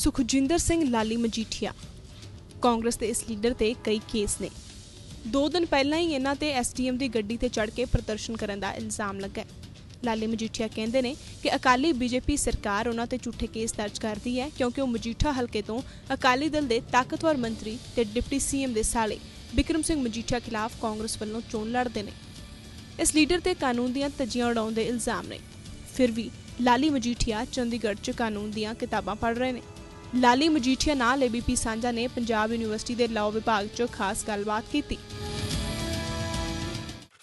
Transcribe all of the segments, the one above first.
ਸੁਖਜਿੰਦਰ ਸਿੰਘ ਲਾਲੀ ਮਜੀਠੀਆ, ਕਾਂਗਰਸ ਦੇ ਇਸ ਲੀਡਰ ਤੇ ਕਈ ਕੇਸ ਨੇ। ਦੋ ਦਿਨ ਪਹਿਲਾਂ ਹੀ ਇਹਨਾਂ ਤੇ ਐਸਡੀਐਮ ਦੀ ਗੱਡੀ ਤੇ ਚੜ੍ਹ ਕੇ ਪ੍ਰਦਰਸ਼ਨ ਕਰਨ ਦਾ ਇਲਜ਼ਾਮ ਲੱਗਾ ਲਾਲੀ ਮਜੀਠੀਆ ਕਹਿੰਦੇ ਨੇ ਕਿ ਅਕਾਲੀ ਬੀਜੇਪੀ ਸਰਕਾਰ ਉਹਨਾਂ ਤੇ ਝੂਠੇ ਕੇਸ ਦਰਜ ਕਰਦੀ ਹੈ ਕਿਉਂਕਿ ਉਹ ਮਜੀਠਾ ਹਲਕੇ ਤੋਂ ਅਕਾਲੀ ਦਲ ਦੇ ਤਾਕਤਵਰ ਮੰਤਰੀ ਤੇ ਡਿਪਟੀ ਸੀਐਮ ਦੇ ਸਾਲੇ ਬਿਕਰਮ ਸਿੰਘ ਮਜੀਠੀਆ ਖਿਲਾਫ ਕਾਂਗਰਸ ਵੱਲੋਂ ਚੋਣ ਲੜਦੇ ਨੇ। ਇਸ ਲੀਡਰ ਤੇ ਕਾਨੂੰਨ ਦੀਆਂ ਧੱਜੀਆਂ ਉਡਾਉਣ ਦੇ ਇਲਜ਼ਾਮ ਨੇ। ਫਿਰ ਵੀ ਲਾਲੀ ਮਜੀਠੀਆ ਚੰਡੀਗੜ੍ਹ 'ਚ ਕਾਨੂੰਨ ਦੀਆਂ ਕਿਤਾਬਾਂ ਪੜ੍ਹ ਰਹੇ ਨੇ। ਲਾਲੀ ਮਜੀਠੀਆ ਨਾਲ ਏਬੀਪੀ ਸਾਂਝਾ ਨੇ ਪੰਜਾਬ ਯੂਨੀਵਰਸਿਟੀ ਦੇ ਲਾਅ ਵਿਭਾਗ 'ਚ ਖਾਸ ਗੱਲਬਾਤ ਕੀਤੀ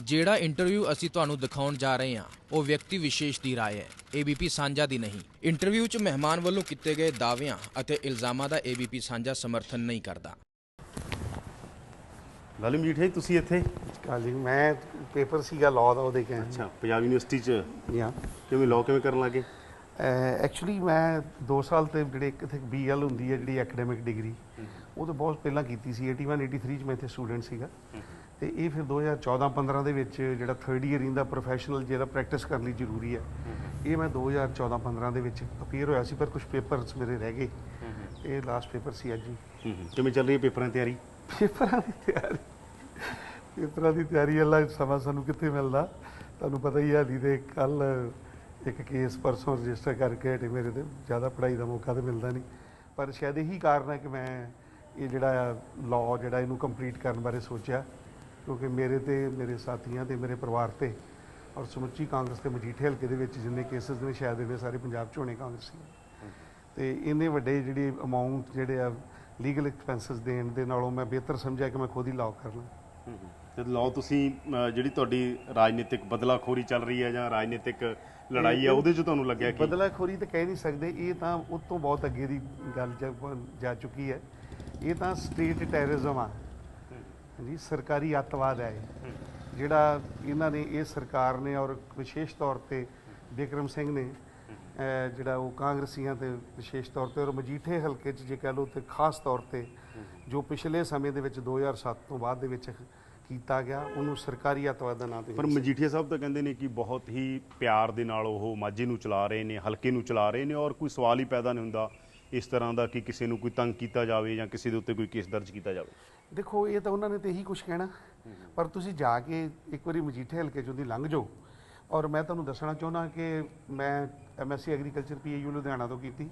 ਜਿਹੜਾ ਇੰਟਰਵਿਊ ਅਸੀਂ ਤੁਹਾਨੂੰ ਦਿਖਾਉਣ ਜਾ ਰਹੇ ਹਾਂ ਉਹ ਵਿਅਕਤੀ ਵਿਸ਼ੇਸ਼ ਦੀ رائے ਹੈ ABP ਸਾਂਝਾ ਦੀ ਨਹੀਂ ਇੰਟਰਵਿਊ 'ਚ ਮਹਿਮਾਨ ਵੱਲੋਂ ਕੀਤੇ ਗਏ ਦਾਅਵਿਆਂ ਅਤੇ ਇਲਜ਼ਾਮਾਂ ਦਾ ABP ਸਾਂਝਾ ਸਮਰਥਨ ਨਹੀਂ ਕਰਦਾ ਲਾਲੀ ਮਜੀਠੀਆ ਜੀ ਤੁਸੀਂ ਇੱਥੇ ਕਾਲੀ ਮੈਂ ਪੇਪਰ ਸੀਗਾ ਲਾਅ ਦਾ ਉਹਦੇ ਕਹਿਣ ਅੱਛਾ ਪੰਜਾਬ ਯੂਨੀਵਰਸਿਟੀ ਚ ਜਾਂ ਕਿਵੇਂ ਲਾਅ ਕਿਵੇਂ ਕਰਨ ਲੱਗੇ ਐਕਚੁਅਲੀ ਮੈਂ 2 ਸਾਲ ਤੇ ਜਿਹੜੇ ਇੱਥੇ ਬੀਐਲ ਹੁੰਦੀ ਹੈ ਜਿਹੜੀ ਐਕੈਡੈਮਿਕ ਡਿਗਰੀ ਉਹ ਤਾਂ ਬਹੁਤ ਪਹਿਲਾਂ ਕੀਤੀ ਸੀ। 81 83 ਚ ਮੈਂ ਇੱਥੇ ਸਟੂਡੈਂਟ ਸੀਗਾ। ਤੇ ਇਹ ਫਿਰ 2014 15 ਦੇ ਵਿੱਚ ਜਿਹੜਾ 3rd ਇਅਰ ਇਨ ਦਾ ਪ੍ਰੋਫੈਸ਼ਨਲ ਜਿਹੜਾ ਪ੍ਰੈਕਟਿਸ ਕਰਨ ਲਈ ਜ਼ਰੂਰੀ ਹੈ ਇਹ ਮੈਂ 2014 15 ਦੇ ਵਿੱਚ ਅਪੀਅਰ ਹੋਇਆ ਸੀ ਪਰ ਕੁਝ ਪੇਪਰਸ ਮੇਰੇ ਰਹਿ ਗਏ। ਇਹ ਲਾਸਟ ਪੇਪਰ ਸੀ ਅੱਜ ਹੀ। ਕਿਵੇਂ ਚੱਲ ਰਹੀ ਹੈ ਪੇਪਰਾਂ ਦੀ ਤਿਆਰੀ? ਪੇਪਰਾਂ ਦੀ ਤਿਆਰੀ? ਪੇਪਰਾਂ ਦੀ ਤਿਆਰੀ ਅੱਲਾ ਸਮਾਂ ਸਾਨੂੰ ਕਿੱਥੇ ਮਿਲਦਾ? ਤੁਹਾਨੂੰ ਪਤਾ ਹੀ ਹੈ ਹਾਲੀ ਦੇ ਕੱਲ ਇੱਕ ਕੇਸ ਪਰਸੋਂ ਰਜਿਸਟਰ ਕਰਕੇ ਹਟੇ ਮੇਰੇ ਤੇ ਜ਼ਿਆਦਾ ਪੜ੍ਹਾਈ ਦਾ ਮੌਕਾ ਤਾਂ ਮਿਲਦਾ ਨਹੀਂ। ਪਰ ਸ਼ਾਇਦ ਇਹੀ ਕਾਰਨ ਹੈ ਕਿ ਮੈਂ ਇਹ ਜਿਹੜਾ ਲਾਅ ਜਿਹੜਾ ਇਹਨੂੰ ਕੰਪਲੀਟ ਕਰਨ ਬਾਰੇ ਸੋਚਿਆ, ਕਿਉਂਕਿ ਮੇਰੇ ਤੇ, ਮੇਰੇ ਸਾਥੀਆਂ ਤੇ, ਮੇਰੇ ਪਰਿਵਾਰ ਤੇ ਔਰ ਸਮੁੱਚੀ ਕਾਂਗਰਸ ਤੇ ਮਜੀਠੇ ਹਲਕੇ ਦੇ ਵਿੱਚ ਜਿੰਨੇ ਕੇਸਸ ਨੇ, ਸ਼ਾਇਦ ਇਹਨੇ ਸਾਰੇ ਪੰਜਾਬ 'ਚ ਹੋਣੇ ਕਾਂਗਰਸੀ। ਤੇ ਇੰਨੇ ਵੱਡੇ ਜਿਹੜੀ ਅਮਾਉਂਟ ਜਿਹੜੇ ਆ ਲੀਗਲ ਐਕਸਪੈਂਸਸ ਦੇਣ ਦੇ ਨਾਲੋਂ ਮੈਂ ਬਿਹਤਰ ਸਮਝਿਆ ਕਿ ਮੈਂ ਖੁਦ ਹੀ ਲਾਅ ਕਰ ਲਾਂ। ਤੇ ਲਾਅ ਤੁਸੀਂ ਜਿਹੜੀ ਤੁਹਾਡੀ ਰਾਜਨੀਤਿਕ ਬਦਲਾਖੋਰੀ ਚੱਲ ਰਹੀ ਹੈ ਜਾਂ ਰਾਜਨੀਤਿਕ ਲੜਾਈ ਹੈ ਉਹਦੇ ਚ ਤੁਹਾਨੂੰ ਲੱਗਿਆ ਕਿ ਬਦਲਾਖੋਰੀ ਤਾਂ ਕਹਿ ਨਹੀਂ ਸਕਦੇ ਇਹ ਤਾਂ ਉਸ ਤੋਂ ਬਹੁਤ ਅੱਗੇ ਦੀ ਗੱਲ ਜਾ- ਜਾ ਚੁੱਕੀ ਹੈ। ਇਹ ਤਾਂ ਸਟੇਟ ਟੈਰਰਿਜ਼ਮ ਆ। ਜੀ ਸਰਕਾਰੀ ਅੱਤਵਾਦ ਹੈ ਇਹ। ਜਿਹੜਾ ਇਹਨਾਂ ਨੇ ਇਹ ਸਰਕਾਰ ਨੇ ਔਰ ਵਿਸ਼ੇਸ਼ ਤੌਰ ਤੇ ਬਿਕਰਮ ਸਿੰਘ ਨੇ ਅਹ, ਜਿਹੜਾ ਉਹ ਕਾਂਗਰਸੀਆਂ ਤੇ ਵਿਸ਼ੇਸ਼ ਤੌਰ ਤੇ ਔਰ ਮਜੀਠੇ ਹਲਕੇ 'ਚ ਜੇ ਕਹਿ ਲਓ ਤੇ ਖਾਸ ਤੌਰ ਤੇ ਜੋ ਪਿਛਲੇ ਸਮੇਂ ਦੇ ਵਿੱਚ 2007 ਤੋਂ ਬਾਅਦ ਦੇ ਵਿੱਚ ਕੀਤਾ ਗਿਆ ਉਹਨੂੰ ਸਰਕਾਰੀ ਅੱਤਵਾਦ ਦਾ ਨਾਮ ਤੇ ਪਰ ਮਜੀਠੀਆ ਸਾਹਿਬ ਤਾਂ ਕਹਿੰਦੇ ਨੇ ਕਿ ਬਹੁਤ ਹੀ ਪਿਆਰ ਦੇ ਨਾਲ ਉਹ ਮਾਝੇ ਨੂੰ ਚਲਾ ਰਹੇ ਨੇ ਹਲਕੇ ਨੂੰ ਚਲਾ ਰਹੇ ਨੇ ਔਰ ਕੋਈ ਸਵਾਲ ਹੀ ਪੈਦਾ ਨਹੀਂ ਹੁੰਦਾ ਇਸ ਤਰ੍ਹਾਂ ਦਾ ਕਿ ਕਿਸੇ ਨੂੰ ਕੋਈ ਤੰਗ ਕੀਤਾ ਜਾਵੇ ਜਾਂ ਕਿਸੇ ਦੇ ਉੱਤੇ ਕੋਈ ਕੇਸ ਦਰਜ ਕੀਤਾ ਜਾਵੇ। ਦੇਖੋ ਇਹ ਤਾਂ ਉਹਨਾਂ ਨੇ ਤੇ ਇਹੀ ਕੁਝ ਕਹਿਣਾ। ਪਰ ਤੁਸੀਂ ਜਾ ਕੇ ਇੱਕ ਵਾਰੀ ਮਜੀਠੇ ਹਲਕੇ ਚੋਂ ਦੀ ਲੰਘ ਜਾਓ ਔਰ ਮੈਂ ਤੁਹਾਨੂੰ ਦੱਸਣਾ ਚਾਹੁੰਦਾ ਕਿ ਮੈਂ ਐਮਐਸਸੀ ਐਗਰੀਕਲਚਰ ਪੀਏਯੂ ਲੁਧਿਆਣਾ ਤੋਂ ਕੀਤੀ